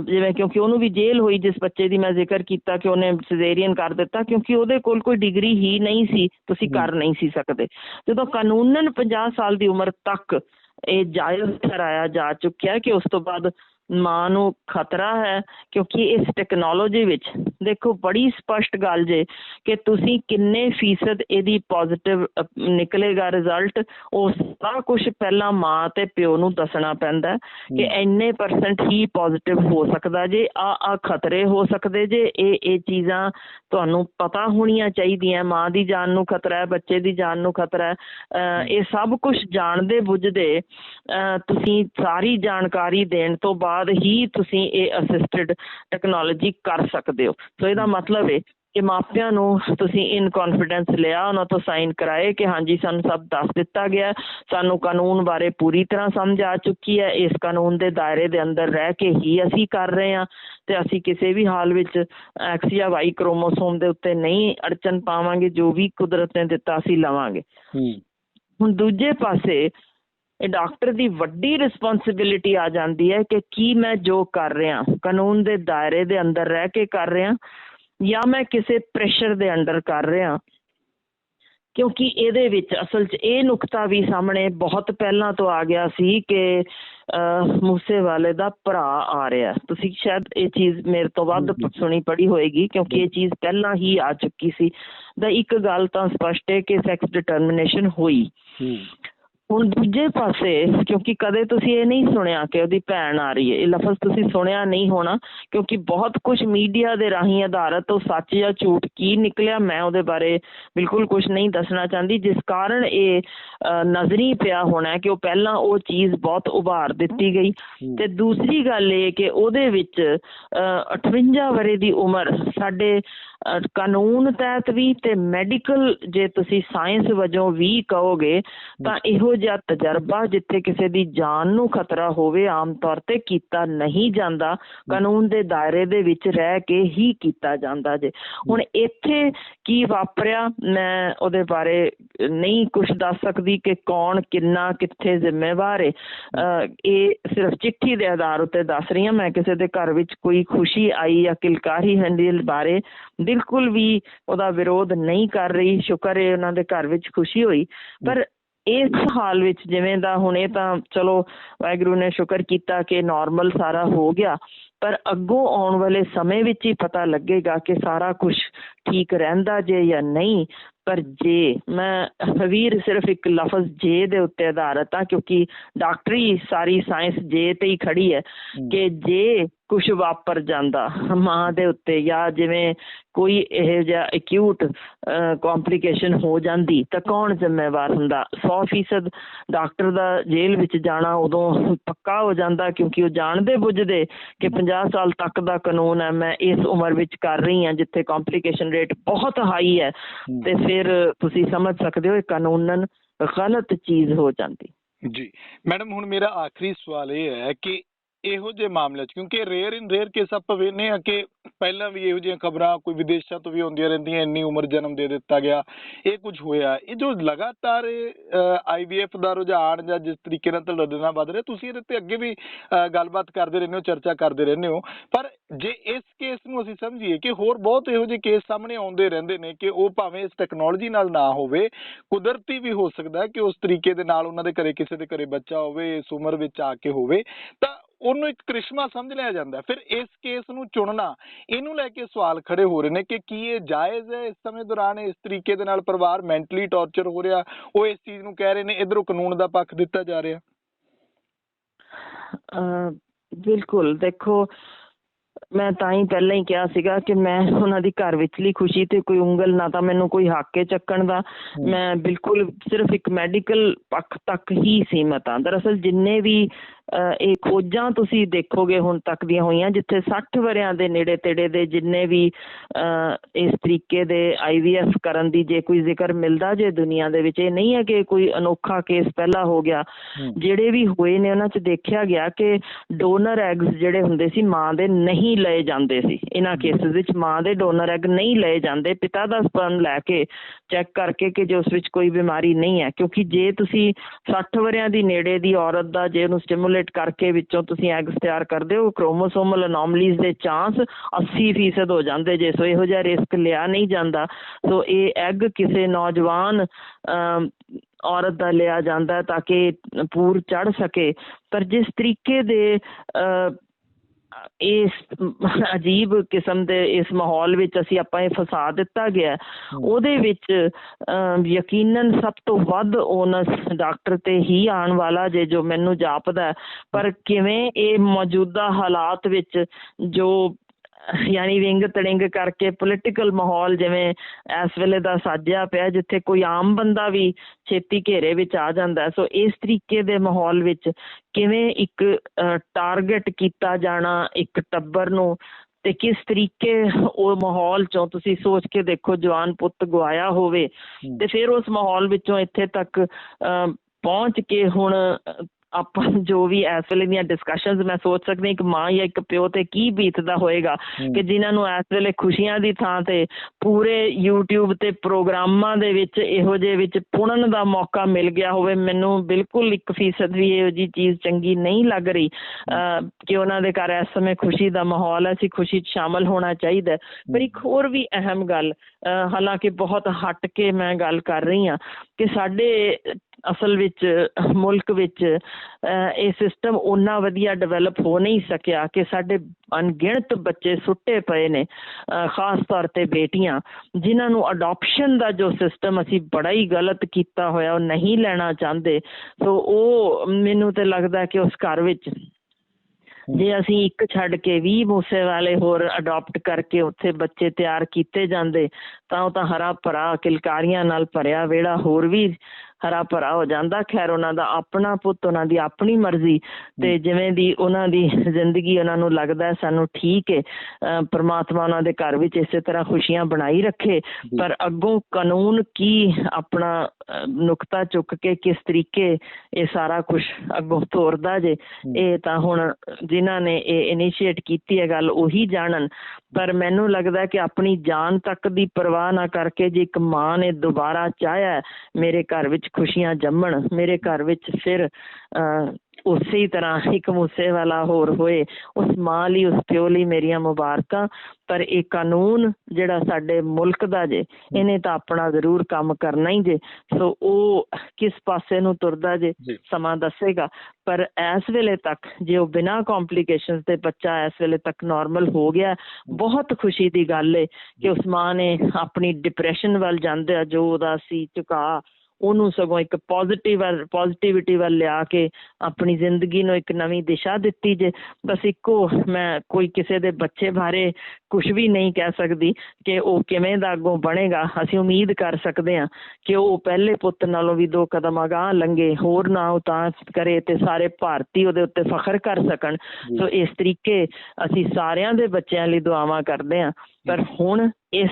ਜਿਵੇਂ ਕਿਉਂਕਿ ਉਹਨੂੰ ਵੀ ਜੇਲ੍ਹ ਹੋਈ ਜਿਸ ਬੱਚੇ ਦੀ ਮੈਂ ਜ਼ਿਕਰ ਕੀਤਾ ਕਿ ਉਹਨੇ ਸਿਜ਼ੇਰੀਅਨ ਕਰ ਦਿੱਤਾ ਕਿਉਂਕਿ ਉਹਦੇ ਕੋਲ ਕੋਈ ਡਿਗਰੀ ਹੀ ਨਹੀਂ ਸੀ ਤੁਸੀਂ ਕਰ ਨਹੀਂ ਸੀ ਸਕਦੇ। ਜਦੋਂ ਕਾਨੂੰਨਨ 50 ਸਾਲ ਦੀ ਉਮਰ ਤੱਕ ਇਹ ਜਾਇਜ਼ ਕਰਾਇਆ ਜਾ ਚੁੱਕਿਆ ਕਿ ਉਸ ਤੋਂ ਬਾਅਦ ਮਾਂ ਨੂੰ ਖਤਰਾ ਹੈ ਕਿਉਂਕਿ ਇਸ ਟੈਕਨੋਲੋਜੀ ਵਿੱਚ ਦੇਖੋ ਬੜੀ ਸਪਸ਼ਟ ਗੱਲ ਜੇ ਕਿ ਤੁਸੀਂ ਕਿੰਨੇ ਫੀਸਦ ਇਹਦੀ ਪੋਜ਼ਿਟਿਵ ਨਿਕਲੇਗਾ ਰਿਜ਼ਲਟ ਉਹ ਸਾਰਾ ਕੁਝ ਪਹਿਲਾਂ ਮਾਂ ਤੇ ਪਿਓ ਨੂੰ ਦੱਸਣਾ ਪੈਂਦਾ ਕਿ ਇੰਨੇ ਪਰਸੈਂਟ ਹੀ ਪੋਜ਼ਿਟਿਵ ਹੋ ਸਕਦਾ ਜੇ ਆ ਆ ਖਤਰੇ ਹੋ ਸਕਦੇ ਜੇ ਇਹ ਇਹ ਚੀਜ਼ਾਂ ਤੁਹਾਨੂੰ ਪਤਾ ਹੋਣੀਆਂ ਚਾਹੀਦੀਆਂ ਮਾਂ ਦੀ ਜਾਨ ਨੂੰ ਖਤਰਾ ਹੈ ਬੱਚੇ ਦੀ ਜਾਨ ਨੂੰ ਖਤਰਾ ਹੈ। ਇਹ ਸਭ ਕੁਝ ਜਾਣਦੇ ਬੁੱਝਦੇ ਤੁਸੀਂ ਸਾਰੀ ਜਾਣਕਾਰੀ ਦੇਣ ਤੋਂ ਬਾਅਦ ਹੀ ਤੁਸੀਂ ਇਹ ਅਸਿਸਟਡ ਟੈਕਨੋਲੋਜੀ ਕਰ ਸਕਦੇ ਹੋ। ਸੋ ਇਹਦਾ ਮਤਲਬ ਹੈ ਕਿ ਮਾਪਿਆਂ ਨੂੰ ਤੁਸੀਂ ਇਨ ਕੌਨਫੀਡੈਂਸ ਲਿਆ ਉਹਨਾਂ ਤੋਂ ਸਾਈਨ ਕਰਾਏ ਕਿ ਹਾਂਜੀ ਸਾਨੂੰ ਸਭ ਦੱਸ ਦਿੱਤਾ ਗਿਆ ਸਾਨੂੰ ਕਾਨੂੰਨ ਬਾਰੇ ਪੂਰੀ ਤਰ੍ਹਾਂ ਸਮਝ ਆ ਚੁੱਕੀ ਹੈ। ਇਸ ਕਾਨੂੰਨ ਦੇ ਦਾਇਰੇ ਦੇ ਅੰਦਰ ਰਹਿ ਕੇ ਹੀ ਅਸੀਂ ਕਰ ਰਹੇ ਹਾਂ। ਤੇ ਅਸੀਂ ਕਿਸੇ ਵੀ ਹਾਲ ਵਿੱਚ ਐਕਸ ਜਾਂ ਵਾਈ ਕ੍ਰੋਮੋਸੋਮ ਦੇ ਉੱਤੇ ਨਹੀਂ ਅੜਚਨ ਪਾਵਾਂਗੇ। ਜੋ ਵੀ ਕੁਦਰਤ ਨੇ ਦਿੱਤਾ ਅਸੀਂ ਲਵਾਂਗੇ। ਹੁਣ ਦੂਜੇ ਪਾਸੇ ਇਹ ਡਾਕਟਰ ਦੀ ਵੱਡੀ ਰਿਸਪੌਂਸਿਬਿਲਿਟੀ ਆ ਜਾਂਦੀ ਹੈ ਕਿ ਕੀ ਮੈਂ ਜੋ ਕਰ ਰਿਹਾ ਕਾਨੂੰਨ ਦੇ ਦਾਇਰੇ ਦੇ ਅੰਦਰ ਰਹਿ ਕੇ ਕਰ ਰਿਹਾ ਜਾਂ ਮੈਂ ਕਿਸੇ ਪ੍ਰੈਸ਼ਰ ਦੇ ਅੰਡਰ ਕਰ ਰਿਹਾ। ਕਿਉਂਕਿ ਇਹਦੇ ਵਿੱਚ ਅਸਲ 'ਚ ਇਹ ਨੁਕਤਾ ਵੀ ਸਾਹਮਣੇ ਬਹੁਤ ਪਹਿਲਾਂ ਤੋਂ ਆ ਗਿਆ ਸੀ ਕਿ ਅਹ, ਮੂਸੇਵਾਲੇ ਦਾ ਭਰਾ ਆ ਰਿਹਾ। ਤੁਸੀਂ ਸ਼ਾਇਦ ਇਹ ਚੀਜ਼ ਮੇਰੇ ਤੋਂ ਵੱਧ ਸੁਣੀ ਪੜੀ ਹੋਏਗੀ ਕਿਉਂਕਿ ਇਹ ਚੀਜ਼ ਪਹਿਲਾਂ ਹੀ ਆ ਚੁੱਕੀ ਸੀ। ਦਾ ਇੱਕ ਗੱਲ ਤਾਂ ਸਪਸ਼ਟ ਹੈ ਕਿ ਸੈਕਸ ਡਿਟਰਮੀਨੇਸ਼ਨ ਹੋਈ। ਹੁਣ ਦੂਜੇ ਪਾਸੇ ਕਿਉਂਕਿ ਕਦੇ ਤੁਸੀਂ ਇਹ ਨਹੀਂ ਸੁਣਿਆ ਕਿ ਉਹਦੀ ਭੈਣ ਆ ਰਹੀ ਹੈ। ਇਹ ਲਫ਼ਜ਼ ਤੁਸੀਂ ਸੁਣਿਆ ਨਹੀਂ ਹੋਣਾ ਕਿਉਂਕਿ ਬਹੁਤ ਕੁਝ ਮੀਡੀਆ ਦੇ ਰਾਹੀਂ ਆਧਾਰਿਤ ਉਹ ਸੱਚ ਜਾਂ ਝੂਠ ਕੀ ਨਿਕਲਿਆ ਮੈਂ ਉਹਦੇ ਬਾਰੇ ਬਿਲਕੁਲ ਕੁਝ ਨਹੀਂ ਦੱਸਣਾ ਚਾਹੁੰਦੀ। ਜਿਸ ਕਾਰਨ ਇਹ ਨਜ਼ਰੀ ਪਿਆ ਹੋਣਾ ਕਿ ਉਹ ਪਹਿਲਾਂ ਉਹ ਚੀਜ਼ ਬਹੁਤ ਉਭਾਰ ਦਿੱਤੀ ਗਈ। ਤੇ ਦੂਸਰੀ ਗੱਲ ਇਹ ਕਿ ਉਹਦੇ ਵਿੱਚ ਅ, 58 ਵਰੇ ਦੀ ਉਮਰ ਸਾਡੇ ਕਾਨੂੰਨ ਤਹਿਤ ਵੀ ਤੇ ਮੈਡੀਕਲ ਜੇ ਤੁਸੀਂ ਸਾਇੰਸ ਵਜੋਂ ਵੀ ਕਹੋਗੇ ਤਾਂ ਇਹੋ ਜਿਹਾ ਤਜਰਬਾ ਜਿੱਥੇ ਕਿਸੇ ਦੀ ਜਾਨ ਨੂੰ ਖਤਰਾ ਹੋਵੇ ਆਮ ਤੌਰ ਤੇ ਕੀਤਾ ਨਹੀਂ ਜਾਂਦਾ। ਕਾਨੂੰਨ ਦੇ ਦਾਇਰੇ ਦੇ ਵਿੱਚ ਰਹਿ ਕੇ ਹੀ ਕੀਤਾ ਜਾਂਦਾ ਜੇ। ਹੁਣ ਇੱਥੇ ਕੀ ਵਾਪਰਿਆ? ਮੈਂ ਉਹਦੇ ਬਾਰੇ ਨਹੀਂ ਕੁਝ ਦੱਸ ਸਕਦੀ ਕਿ ਕੌਣ ਕਿੰਨਾ ਕਿੱਥੇ ਜ਼ਿੰਮੇਵਾਰ ਹੈ ਅ, ਇਹ ਸਿਰਫ ਚਿੱਠੀ ਦੇ ਆਧਾਰ ਉੱਤੇ ਦੱਸ ਰਹੀ ਹਾਂ। ਮੈਂ ਕਿਸੇ ਦੇ ਘਰ ਵਿੱਚ ਕੋਈ ਖੁਸ਼ੀ ਆਈ ਜਾਂ ਕਿਲਕਾਰੀ ਹੰਡੀਲ ਬਾਰੇ ਬਿਲਕੁਲ ਵੀ ਉਹਦਾ ਵਿਰੋਧ ਨਹੀਂ ਕਰ ਰਹੀ। ਸ਼ੁਕਰ ਹੈ ਉਹਨਾਂ ਦੇ ਘਰ ਵਿੱਚ ਖੁਸ਼ੀ ਹੋਈ। ਪਰ ਇਸ ਹਾਲ ਵਿੱਚ ਜਿਵੇਂ ਦਾ ਹੁਣ ਇਹ ਤਾਂ ਚਲੋ ਵਾਹਿਗੁਰੂ ਨੇ ਸ਼ੁਕਰ ਕੀਤਾ ਕਿ ਨਾਰਮਲ ਸਾਰਾ ਹੋ ਗਿਆ ਪਰ ਅੱਗੋਂ ਆਉਣ ਵਾਲੇ ਸਮੇਂ ਵਿੱਚ ਹੀ ਪਤਾ ਲੱਗੇਗਾ ਕਿ ਸਾਰਾ ਕੁਝ ਠੀਕ ਰਹਿੰਦਾ ਜੇ ਜਾਂ ਨਹੀਂ। ਪਰ ਜੇ ਮੈਂ ਵੀਰ ਸਿਰਫ ਇੱਕ ਲਫ਼ਜ਼ ਜੇ ਦੇ ਉੱਤੇ ਆਧਾਰਿਤ ਆ ਕਿਉਂਕਿ ਡਾਕਟਰੀ ਸਾਰੀ ਸਾਇੰਸ ਜੇ ਤੇ ਹੀ ਖੜੀ ਹੈ। ਕਿ ਜੇ ਕੁਝ ਵਾਪਰ ਜਾਂਦਾ। ਮਾਂ ਦੇ ਉੱਤੇ ਜਾਂ ਜਿਵੇਂ ਕੋਈ ਇਹ ਜਿਹਾ ਅਕਿਊਟ ਕੰਪਲਿਕੇਸ਼ਨ ਹੋ ਜਾਂਦੀ ਤਾਂ ਕੌਣ ਜ਼ਿੰਮੇਵਾਰ ਹੁੰਦਾ? 100% ਡਾਕਟਰ ਦਾ ਜੇਲ੍ਹ ਵਿੱਚ ਜਾਣਾ ਉਦੋਂ ਪੱਕਾ ਹੋ ਜਾਂਦਾ ਕਿਉਂਕਿ ਉਹ ਜਾਣਦੇ ਬੁੱਝਦੇ ਕਿ 50 ਸਾਲ ਤੱਕ ਦਾ ਕਾਨੂੰਨ ਹੈ ਮੈਂ ਇਸ ਉਮਰ ਵਿੱਚ ਕਰ ਰਹੀ ਹਾਂ ਜਿੱਥੇ ਕੰਪਲਿਕੇਸ਼ਨ ਰੇਟ ਬਹੁਤ ਹਾਈ ਹੈ। ਤੇ ਫਿਰ ਤੁਸੀਂ ਸਮਝ ਸਕਦੇ ਹੋ ਇਹ ਕਾਨੂੰਨਨ ਗਲਤ ਚੀਜ਼ ਹੋ ਜਾਂਦੀ। ਜੀ। ਮੈਡਮ ਹੁਣ ਮੇਰਾ ਆਖਰੀ ਸਵਾਲ ਇਹ ਹੈ ਕਿ ਇਹੋ ਜਿਹੇ ਮਾਮਲੇ 'ਚ, ਕਿਉਂਕਿ ਰੇਅਰ ਇਨ ਰੇਅਰ ਕੇਸ ਆਪਾਂ ਵੇਖਦੇ ਹਾਂ ਕਿ ਪਹਿਲਾਂ ਵੀ ਇਹੋ ਜਿਹੀਆਂ ਖਬਰਾਂ ਕੋਈ ਵਿਦੇਸ਼ਾਂ ਤੋਂ ਵੀ ਆਉਂਦੀਆਂ ਰਹਿੰਦੀਆਂ, ਇੰਨੀ ਉਮਰ ਜਨਮ ਦੇ ਦਿੱਤਾ ਗਿਆ, ਇਹ ਕੁਝ ਹੋਇਆ। ਇਹ ਜੋ ਲਗਾਤਾਰ ਆਈਵੀਐਫ ਦਾ ਰੁਝਾਨ ਜਾਂ ਜਿਸ ਤਰੀਕੇ ਨਾਲ ਤਲਦਨਾ ਵੱਧ ਰਿਹਾ, ਤੁਸੀਂ ਇਹਦੇ ਤੇ ਅੱਗੇ ਵੀ ਗੱਲਬਾਤ ਕਰਦੇ ਰਹਿੰਦੇ ਹੋ, ਚਰਚਾ ਕਰਦੇ ਰਹਿੰਦੇ ਹੋ। ਪਰ ਜੇ ਇਸ ਕੇਸ ਨੂੰ ਅਸੀਂ ਸਮਝੀਏ ਕਿ ਹੋਰ ਬਹੁਤ ਇਹੋ ਜਿਹੇ ਕੇਸ ਸਾਹਮਣੇ ਆਉਂਦੇ ਰਹਿੰਦੇ ਨੇ ਕਿ ਉਹ ਭਾਵੇਂ ਇਸ ਟੈਕਨੋਲੋਜੀ ਨਾਲ ਨਾ ਹੋਵੇ, ਕੁਦਰਤੀ ਵੀ ਹੋ ਸਕਦਾ ਕਿ ਉਸ ਤਰੀਕੇ ਦੇ ਨਾਲ ਉਹਨਾਂ ਦੇ ਘਰੇ ਕਿਸੇ ਦੇ ਘਰੇ ਬੱਚਾ ਹੋਵੇ, ਇਸ ਉਮਰ ਵਿੱਚ ਆ ਕੇ ਹੋਵੇ, ਤਾਂ ਉਹਨੂੰ ਇੱਕ ਕ੍ਰਿਸ਼ਮਾ ਸਮਝ ਲਿਆ ਜਾਂਦਾ ਫਿਰ ਇਸ ਕੇਸ ਨੂੰ ਚੁਣਨਾ, ਇਹਨੂੰ ਲੈ ਕੇ ਸਵਾਲ ਖੜੇ ਹੋ ਰਹੇ ਨੇ ਕਿ ਕੀ ਇਹ ਜਾਇਜ਼ ਹੈ? ਇਸ ਸਮੇਂ ਦੌਰਾਨ ਇਸ ਤਰੀਕੇ ਦੇ ਨਾਲ ਪਰਿਵਾਰ ਮੈਂਟਲੀ ਟੌਰਚਰ ਹੋ ਰਿਹਾ, ਉਹ ਇਸ ਚੀਜ਼ ਨੂੰ ਕਹਿ ਰਹੇ ਨੇ, ਇਧਰੋਂ ਕਾਨੂੰਨ ਦਾ ਪੱਖ ਦਿੱਤਾ ਜਾ ਰਿਹਾ। ਬਿਲਕੁਲ, ਦੇਖੋ ਮੈਂ ਤਾਂ ਹੀ ਪਹਿਲਾਂ ਹੀ ਕਿਹਾ ਸੀਗਾ ਕਿ ਮੈਂ ਉਹਨਾਂ ਦੀ ਘਰ ਵਿਚਲੀ ਖੁਸ਼ੀ ਤੇ ਕੋਈ ਉਂਗਲ ਨਾ ਤਾਂ ਮੈਨੂੰ ਕੋਈ ਹੱਕ ਹੈ ਚੱਕਣ ਦਾ। ਮੈਂ ਬਿਲਕੁਲ ਸਿਰਫ ਇੱਕ ਮੈਡੀਕਲ ਪੱਖ ਤੱਕ ਹੀ ਸੀਮਤ ਹਾਂ। ਦਰਅਸਲ ਜਿੰਨੇ ਵੀ ਇਹ ਖੋਜਾਂ ਤੁਸੀਂ ਦੇਖੋਗੇ ਹੁਣ ਤੱਕ ਦੀਆਂ ਹੋਈਆਂ ਜਿੱਥੇ 60 ਵਰਿਆਂ ਦੇ ਨੇੜੇ ਤੇੜੇ ਦੇ ਜਿੰਨੇ ਵੀ ਇਸ ਤਰੀਕੇ ਦੇ ਆਈਵੀਐਫ ਕਰਨ ਦੀ ਜੇ ਕੋਈ ਜ਼ਿਕਰ ਮਿਲਦਾ ਜੇ ਦੁਨੀਆ ਦੇ ਵਿੱਚ ਇਹ ਨਹੀਂ ਹੈ ਕਿ ਕੋਈ ਅਨੋਖਾ ਕੇਸ ਪਹਿਲਾਂ ਹੋ ਗਿਆ। ਜਿਹੜੇ ਵੀ ਹੋਏ ਨੇ ਉਹਨਾਂ 'ਚ ਦੇਖਿਆ ਗਿਆ ਕਿ ਡੋਨਰ ਐਗਸ ਜਿਹੜੇ ਹੁੰਦੇ ਸੀ ਮਾਂ ਦੇ ਨਹੀਂ ਲਏ ਜਾਂਦੇ ਸੀ। ਇਹਨਾਂ ਕੇਸਿਸ ਵਿੱਚ ਮਾਂ ਦੇ ਡੋਨਰ ਐਗ ਨਹੀਂ ਲਏ ਜਾਂਦੇ। ਪਿਤਾ ਦਾ ਸਪਰਮ ਲੈ ਕੇ ਚੈੱਕ ਕਰਕੇ ਕਿ ਜੇ ਉਸ ਵਿੱਚ ਕੋਈ ਬਿਮਾਰੀ ਨਹੀਂ ਹੈ। ਕਿਉਂਕਿ ਜੇ ਤੁਸੀਂ 60 ਵਰਿਆਂ ਦੀ ਨੇੜੇ ਦੀ ਔਰਤ ਦਾ ਜੇ ਉਹਨੂੰ ਸਟਿਮੂਲੇਟ ਕਰਕੇ ਵਿੱਚੋਂ ਤੁਸੀਂ ਐਗਸ ਤਿਆਰ ਕਰਦੇ ਹੋ ਕ੍ਰੋਮੋਸੋਮਲ ਅਨੋਮਲੀਜ਼ ਦੇ ਚਾਂਸ 80% ਹੋ ਜਾਂਦੇ ਜੇ। ਸੋ ਇਹੋ ਜਿਹਾ ਰਿਸਕ ਲਿਆ ਨਹੀਂ ਜਾਂਦਾ। ਸੋ ਇਹ ਐਗ ਕਿਸੇ ਨੌਜਵਾਨ ਅਮ, ਔਰਤ ਦਾ ਲਿਆ ਜਾਂਦਾ ਤਾਂ ਕਿ ਪੂਰ ਚੜ ਸਕੇ। ਪਰ ਜਿਸ ਤਰੀਕੇ ਦੇ ਇਸ ਅਜੀਬ ਕਿਸਮ ਦੇ ਇਸ ਮਾਹੌਲ ਵਿੱਚ ਅਸੀਂ ਆਪਾਂ ਇਹ ਫਸਾ ਦਿੱਤਾ ਗਿਆ ਉਹਦੇ ਵਿੱਚ ਯਕੀਨਨ ਸਭ ਤੋਂ ਵੱਧ ਓਨਸ ਡਾਕਟਰ ਤੇ ਹੀ ਆਉਣ ਵਾਲਾ ਜੇ ਜੋ ਮੈਨੂੰ ਜਾਪਦਾ। ਪਰ ਕਿਵੇਂ ਇਹ ਮੌਜੂਦਾ ਹਾਲਾਤ ਵਿੱਚ ਜੋ ਯਾਨੀ ਵਿੰਗ ਤੜਿੰਗ ਕਰਕੇ ਪੋਲੀਟੀਕਲ ਮਾਹੌਲ ਜਿਵੇਂ ਇਸ ਵੇਲੇ ਦਾ ਸਾਜਿਆ ਪਿਆ ਜਿੱਥੇ ਕੋਈ ਆਮ ਬੰਦਾ ਵੀ ਛੇਤੀ ਘੇਰੇ ਵਿੱਚ ਆ ਜਾਂਦਾ। ਸੋ ਇਸ ਤਰੀਕੇ ਦੇ ਮਾਹੌਲ ਵਿੱਚ ਕਿਵੇਂ ਇੱਕ ਟਾਰਗੇਟ ਕੀਤਾ ਜਾਣਾ ਇੱਕ ਟੱਬਰ ਨੂੰ ਤੇ ਕਿਸ ਤਰੀਕੇ ਉਹ ਮਾਹੌਲ ਚੋਂ ਤੁਸੀਂ ਸੋਚ ਕੇ ਦੇਖੋ ਜਵਾਨ ਪੁੱਤ ਗਵਾਇਆ ਹੋਵੇ ਤੇ ਫਿਰ ਉਸ ਮਾਹੌਲ ਵਿੱਚੋਂ ਇੱਥੇ ਤੱਕ ਪਹੁੰਚ ਕੇ ਹੁਣ ਆਪਾਂ ਜੋ ਵੀ ਇਸ ਵੇਲੇ ਦੀਆਂ ਡਿਸਕਸ਼ਨਸ ਮੈਂ ਸੋਚ ਸਕਦੀ ਇੱਕ ਮਾਂ ਜਾਂ ਇੱਕ ਪਿਓ ਤੇ ਕੀ ਬੀਤਦਾ ਹੋਏਗਾ ਕਿ ਜਿਨ੍ਹਾਂ ਨੂੰ ਇਸ ਵੇਲੇ ਖੁਸ਼ੀਆਂ ਦੀ ਥਾਂ ਤੇ ਪੂਰੇ YouTube ਤੇ ਪ੍ਰੋਗਰਾਮਾਂ ਦੇ ਵਿੱਚ ਇਹੋ ਜਿਹੇ ਵਿੱਚ ਪੁਣਨ ਦਾ ਮੌਕਾ ਮਿਲ ਗਿਆ ਹੋਵੇ ਮੈਨੂੰ ਬਿਲਕੁਲ 1% ਵੀ ਇਹੋ ਜੀ ਚੀਜ਼ ਚੰਗੀ ਨਹੀਂ ਲੱਗ ਰਹੀ। ਕਿ ਉਹਨਾਂ ਦੇ ਘਰ ਇਸ ਸਮੇਂ ਖੁਸ਼ੀ ਦਾ ਮਾਹੌਲ ਹੈ ਅਸੀਂ ਖੁਸ਼ੀ 'ਚ ਸ਼ਾਮਲ ਹੋਣਾ ਚਾਹੀਦਾ। ਪਰ ਇੱਕ ਹੋਰ ਵੀ ਅਹਿਮ ਗੱਲ ਹਾਲਾਂਕਿ ਬਹੁਤ ਹਟ ਕੇ ਮੈਂ ਗੱਲ ਕਰ ਰਹੀ ਹਾਂ ਕਿ ਸਾਡੇ ਅਸਲ ਵਿੱਚ, ਮੁਲਕ ਵਿੱਚ ਇਹ ਸਿਸਟਮ ਓਨਾ ਵਧੀਆ ਡਿਵੈਲਪ ਹੋ ਨਹੀਂ ਸਕਿਆ ਕਿ ਸਾਡੇ ਅਣਗਿਣਤ ਬੱਚੇ ਸੁੱਟੇ ਪਏ ਨੇ ਖਾਸ ਤੌਰ ਤੇ ਬੇਟੀਆਂ, ਜਿਨ੍ਹਾਂ ਨੂੰ ਅਡਾਪਸ਼ਨ ਦਾ ਜੋ ਸਿਸਟਮ ਅਸੀਂ ਬੜਾ ਹੀ ਗਲਤ ਕੀਤਾ ਹੋਇਆ, ਉਹ ਨਹੀਂ ਲੈਣਾ ਚਾਹੁੰਦੇ। ਸੋ ਉਹ ਮੈਨੂੰ ਤੇ ਲੱਗਦਾ ਕਿ ਉਸ ਘਰ ਵਿੱਚ, ਜੇ ਅਸੀਂ ਇੱਕ ਛੱਡ ਕੇ 20 ਮੂਸੇ ਵਾਲੇ ਹੋਰ ਅਡਾਪਟ ਕਰਕੇ ਉੱਥੇ ਬੱਚੇ ਤਿਆਰ ਕੀਤੇ ਜਾਂਦੇ, ਤਾਂ ਉਹ ਤਾਂ ਹਰਾ ਭਰਾ ਕਿਲਕਾਰੀਆਂ ਨਾਲ ਭਰਿਆ ਵਿਹੜਾ ਹੋਰ ਵੀ ਹਰਾ ਭਰਾ ਹੋ ਜਾਂਦਾ ਖੈਰ ਉਹਨਾਂ ਦਾ ਆਪਣਾ ਪੁੱਤ ਉਹਨਾਂ ਦੀ ਆਪਣੀ ਮਰਜ਼ੀ ਤੇ ਜਿਵੇਂ ਦੀ ਉਹਨਾਂ ਦੀ ਜ਼ਿੰਦਗੀ ਉਹਨਾਂ ਨੂੰ ਲੱਗਦਾ ਸਾਨੂੰ ਠੀਕ ਹੈ ਪ੍ਰਮਾਤਮਾ ਉਹਨਾਂ ਦੇ ਘਰ ਵਿੱਚ ਇਸੇ ਤਰ੍ਹਾਂ ਖੁਸ਼ੀਆਂ ਬਣਾਈ ਰੱਖੇ। ਪਰ ਅੱਗੋਂ ਕਾਨੂੰਨ ਕੀ ਆਪਣਾ ਨੁਕਤਾ ਚੁੱਕ ਕੇ ਕਿਸ ਤਰੀਕੇ ਇਹ ਸਾਰਾ ਕੁਝ ਅੱਗੋਂ ਤੋਰਦਾ ਜੇ ਇਹ ਤਾਂ ਹੁਣ ਜਿਨ੍ਹਾਂ ਨੇ ਇਹ ਇਨੀਸ਼ੀਏਟ ਕੀਤੀ ਹੈ ਗੱਲ ਉਹੀ ਜਾਣਨ। ਪਰ ਮੈਨੂੰ ਲੱਗਦਾ ਕਿ ਆਪਣੀ ਜਾਨ ਤੱਕ ਦੀ ਪਰਵਾਹ ਨਾ ਕਰਕੇ ਜੇ ਇੱਕ ਮਾਂ ਨੇ ਦੁਬਾਰਾ ਚਾਹਿਆ ਮੇਰੇ ਘਰ ਵਿੱਚ ਖੁਸ਼ੀਆਂ ਜੰਮਣ। ਮੇਰੇ ਘਰ ਵਿੱਚ ਫਿਰ ਉਸੇ ਹੀ ਤਰ੍ਹਾਂ ਇੱਕ ਮੂਸੇ ਵਾਲਾ ਹੋਰ ਹੋਏ। ਉਸ ਮਾਂ ਲਈ ਉਸ ਪਿਓ ਲਈ ਮੇਰੀਆਂ ਮੁਬਾਰਕਾਂ। ਪਰ ਇਹ ਕਾਨੂੰਨ ਜਿਹੜਾ ਸਾਡੇ ਮੁਲਕ ਦਾ ਜੇ ਇਹਨੇ ਤਾਂ ਆਪਣਾ ਜ਼ਰੂਰ ਕੰਮ ਕਰਨਾ ਹੀ ਜੇ। ਸੋ ਉਹ ਕਿਸ ਪਾਸੇ ਨੂੰ ਤੁਰਦਾ ਜੇ। ਸਮਾਂ ਦੱਸੇਗਾ। ਪਰ ਇਸ ਵੇਲੇ ਤੱਕ ਜੇ ਉਹ ਬਿਨਾਂ ਕੰਪਲਿਕੇਸ਼ਨਸ ਦੇ ਬੱਚਾ ਇਸ ਵੇਲੇ ਤੱਕ ਨਾਰਮਲ ਹੋ ਗਿਆ ਬਹੁਤ ਖੁਸ਼ੀ ਦੀ ਗੱਲ ਹੈ ਕਿ ਉਸ ਮਾਂ ਨੇ ਆਪਣੀ ਡਿਪਰੈਸ਼ਨ ਵੱਲ ਜਾਂਦੇ ਜੋ ਉਹਦਾ ਸੀ ਝੁਕਾ ਉਹਨੂੰ ਸਗੋਂ ਇੱਕ ਪੋਜ਼ਿਟਿਵ ਪੋਜ਼ਿਟਿਵਿਟੀ ਵੱਲ ਲਿਆ ਕੇ ਆਪਣੀ ਜ਼ਿੰਦਗੀ ਨੂੰ ਇੱਕ ਨਵੀਂ ਦਿਸ਼ਾ ਦਿੱਤੀ ਜੇ। ਬਸ ਇੱਕੋ ਮੈਂ ਕੋਈ ਕਿਸੇ ਦੇ ਬੱਚੇ ਬਾਰੇ ਕੁਝ ਵੀ ਨਹੀਂ ਕਹਿ ਸਕਦੀ ਕਿ ਉਹ ਕਿਵੇਂ ਦਾ ਅੱਗੋਂ ਬਣੇਗਾ। ਅਸੀਂ ਉਮੀਦ ਕਰ ਸਕਦੇ ਹਾਂ ਕਿ ਉਹ ਪਹਿਲੇ ਪੁੱਤ ਨਾਲੋਂ ਵੀ ਦੋ ਕਦਮ ਅਗਾਂਹ ਲੰਘੇ ਹੋਰ ਨਾ ਉਹ ਤਾਂ ਕਰੇ ਤੇ ਸਾਰੇ ਭਾਰਤੀ ਉਹਦੇ ਉੱਤੇ ਫਖਰ ਕਰ ਸਕਣ। ਸੋ ਇਸ ਤਰੀਕੇ ਅਸੀਂ ਸਾਰਿਆਂ ਦੇ ਬੱਚਿਆਂ ਲਈ ਦੁਆਵਾਂ ਕਰਦੇ ਹਾਂ। ਪਰ ਹੁਣ ਇਸ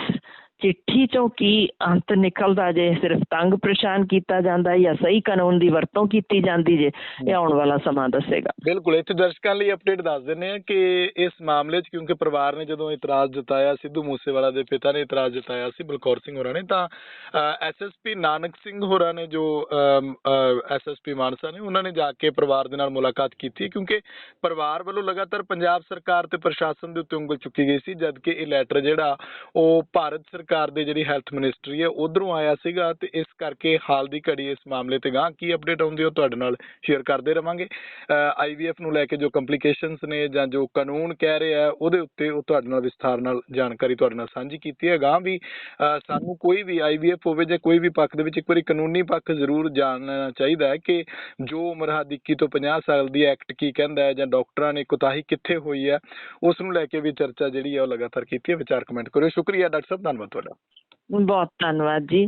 ਚਿੱਠੀ ਚੋਂ ਕੀ ਅੰਤ ਨਿਕਲਦਾ ਜੇ? ਸਿਰਫ ਤੰਗ ਪਰੇਸ਼ਾਨ ਕੀਤਾ ਜਾਂਦਾ ਜਾਂ ਸਹੀ ਕਾਨੂੰਨ ਦੀ ਵਰਤੋਂ ਕੀਤੀ ਜਾਂਦੀ ਜੇ? ਇਹ ਆਉਣ ਵਾਲਾ ਸਮਾਂ ਦੱਸੇਗਾ। ਬਿਲਕੁਲ, ਇੱਥੇ ਦਰਸ਼ਕਾਂ ਲਈ ਅਪਡੇਟ ਦੱਸ ਦਿੰਦੇ ਆ ਕਿ ਇਸ ਮਾਮਲੇ 'ਚ ਕਿਉਂਕਿ ਪਰਿਵਾਰ ਨੇ ਜਦੋਂ ਇਤਰਾਜ਼ ਜਤਾਇਆ, ਸਿੱਧੂ ਮੂਸੇਵਾਲਾ ਦੇ ਪਿਤਾ ਨੇ ਇਤਰਾਜ਼ ਜਤਾਇਆ ਸੀ, ਬਲਕੌਰ ਸਿੰਘ ਹੋਰਾਂ ਨੇ, ਤਾਂ ਐਸਐਸਪੀ ਨਾਨਕ ਸਿੰਘ ਹੋਰਾਂ ਨੇ ਜੋ ਐਸਐਸਪੀ ਮਾਨਸਾ ਨੇ, ਉਹਨਾਂ ਨੇ ਜਾ ਕੇ ਪਰਿਵਾਰ ਦੇ ਨਾਲ ਮੁਲਾਕਾਤ ਕੀਤੀ ਕਿਉਂਕਿ ਪਰਿਵਾਰ ਵੱਲੋਂ ਲਗਾਤਾਰ ਪੰਜਾਬ ਸਰਕਾਰ ਤੇ ਪ੍ਰਸ਼ਾਸਨ ਦੇ ਉੱਤੇ ਉਂਗਲ ਚੁੱਕੀ ਗਈ ਸੀ, ਜਦਕਿ ਇਹ ਲੈਟਰ ਜਿਹੜਾ ਉਹ ਭਾਰਤ ਸਰਕਾਰ ਸਰਕਾਰ ਦੇ ਜਿਹੜੀ ਹੈਲਥ ਮਿਨਿਸਟਰੀ ਹੈ, ਉਧਰੋਂ ਆਇਆ ਸੀਗਾ ਤੇ ਇਸ ਕਰਕੇ ਹਾਲ ਦੀ ਘੜੀ ਇਸ ਮਾਮਲੇ ਤੇ ਗਾਂ ਕੀ ਅਪਡੇਟ ਆਉਂਦੀ ਉਹ ਤੁਹਾਡੇ ਨਾਲ ਸ਼ੇਅਰ ਕਰਦੇ ਰਵਾਂਗੇ। ਆਈਵੀਐਫ ਨੂੰ ਲੈ ਕੇ ਜੋ ਕੰਪਲਿਕੇਸ਼ਨਸ ਨੇ ਜਾਂ ਜੋ ਕਾਨੂੰਨ ਕਹਿ ਰਿਹਾ ਉਹਦੇ ਉੱਤੇ ਉਹ ਤੁਹਾਡੇ ਨਾਲ ਵਿਸਥਾਰ ਨਾਲ ਜਾਣਕਾਰੀ ਤੁਹਾਡੇ ਨਾਲ ਸਾਂਝੀ ਕੀਤੀ ਹੈ। ਗਾਂ ਵੀ ਸਾਨੂੰ ਕੋਈ ਵੀ ਆਈਵੀਐਫ ਹੋਵੇ ਜਾਂ ਕੋਈ ਵੀ ਪੱਖ ਦੇ ਵਿੱਚ ਇੱਕ ਵਾਰੀ ਕਾਨੂੰਨੀ ਪੱਖ ਜ਼ਰੂਰ ਜਾਣਨਾ ਚਾਹੀਦਾ ਹੈ ਕਿ ਜੋ ਉਮਰ ਹੱਦ 21 ਤੋਂ 50 ਸਾਲ ਦੀ ਐਕਟ ਕੀ ਕਹਿੰਦਾ ਹੈ ਜਾਂ ਡਾਕਟਰਾਂ ਨੇ ਕੁਤਾਹੀ ਕਿੱਥੇ ਹੋਈ ਹੈ, ਉਸ ਨੂੰ ਲੈ ਕੇ ਵੀ ਚਰਚਾ ਜਿਹੜੀ ਹੈ ਉਹ ਲਗਾਤਾਰ ਕੀਤੀ ਹੈ। ਵਿਚਾਰ ਕਮੈਂਟ ਕਰਿਓ। ਸ਼ੁਕਰੀਆ, ਡਾਕਟਰ ਸਾਹਿਬ, ਧੰਨਵਾਦ ਤੁਹਾਡਾ। ਬਹੁਤ ਧੰਨਵਾਦ ਜੀ।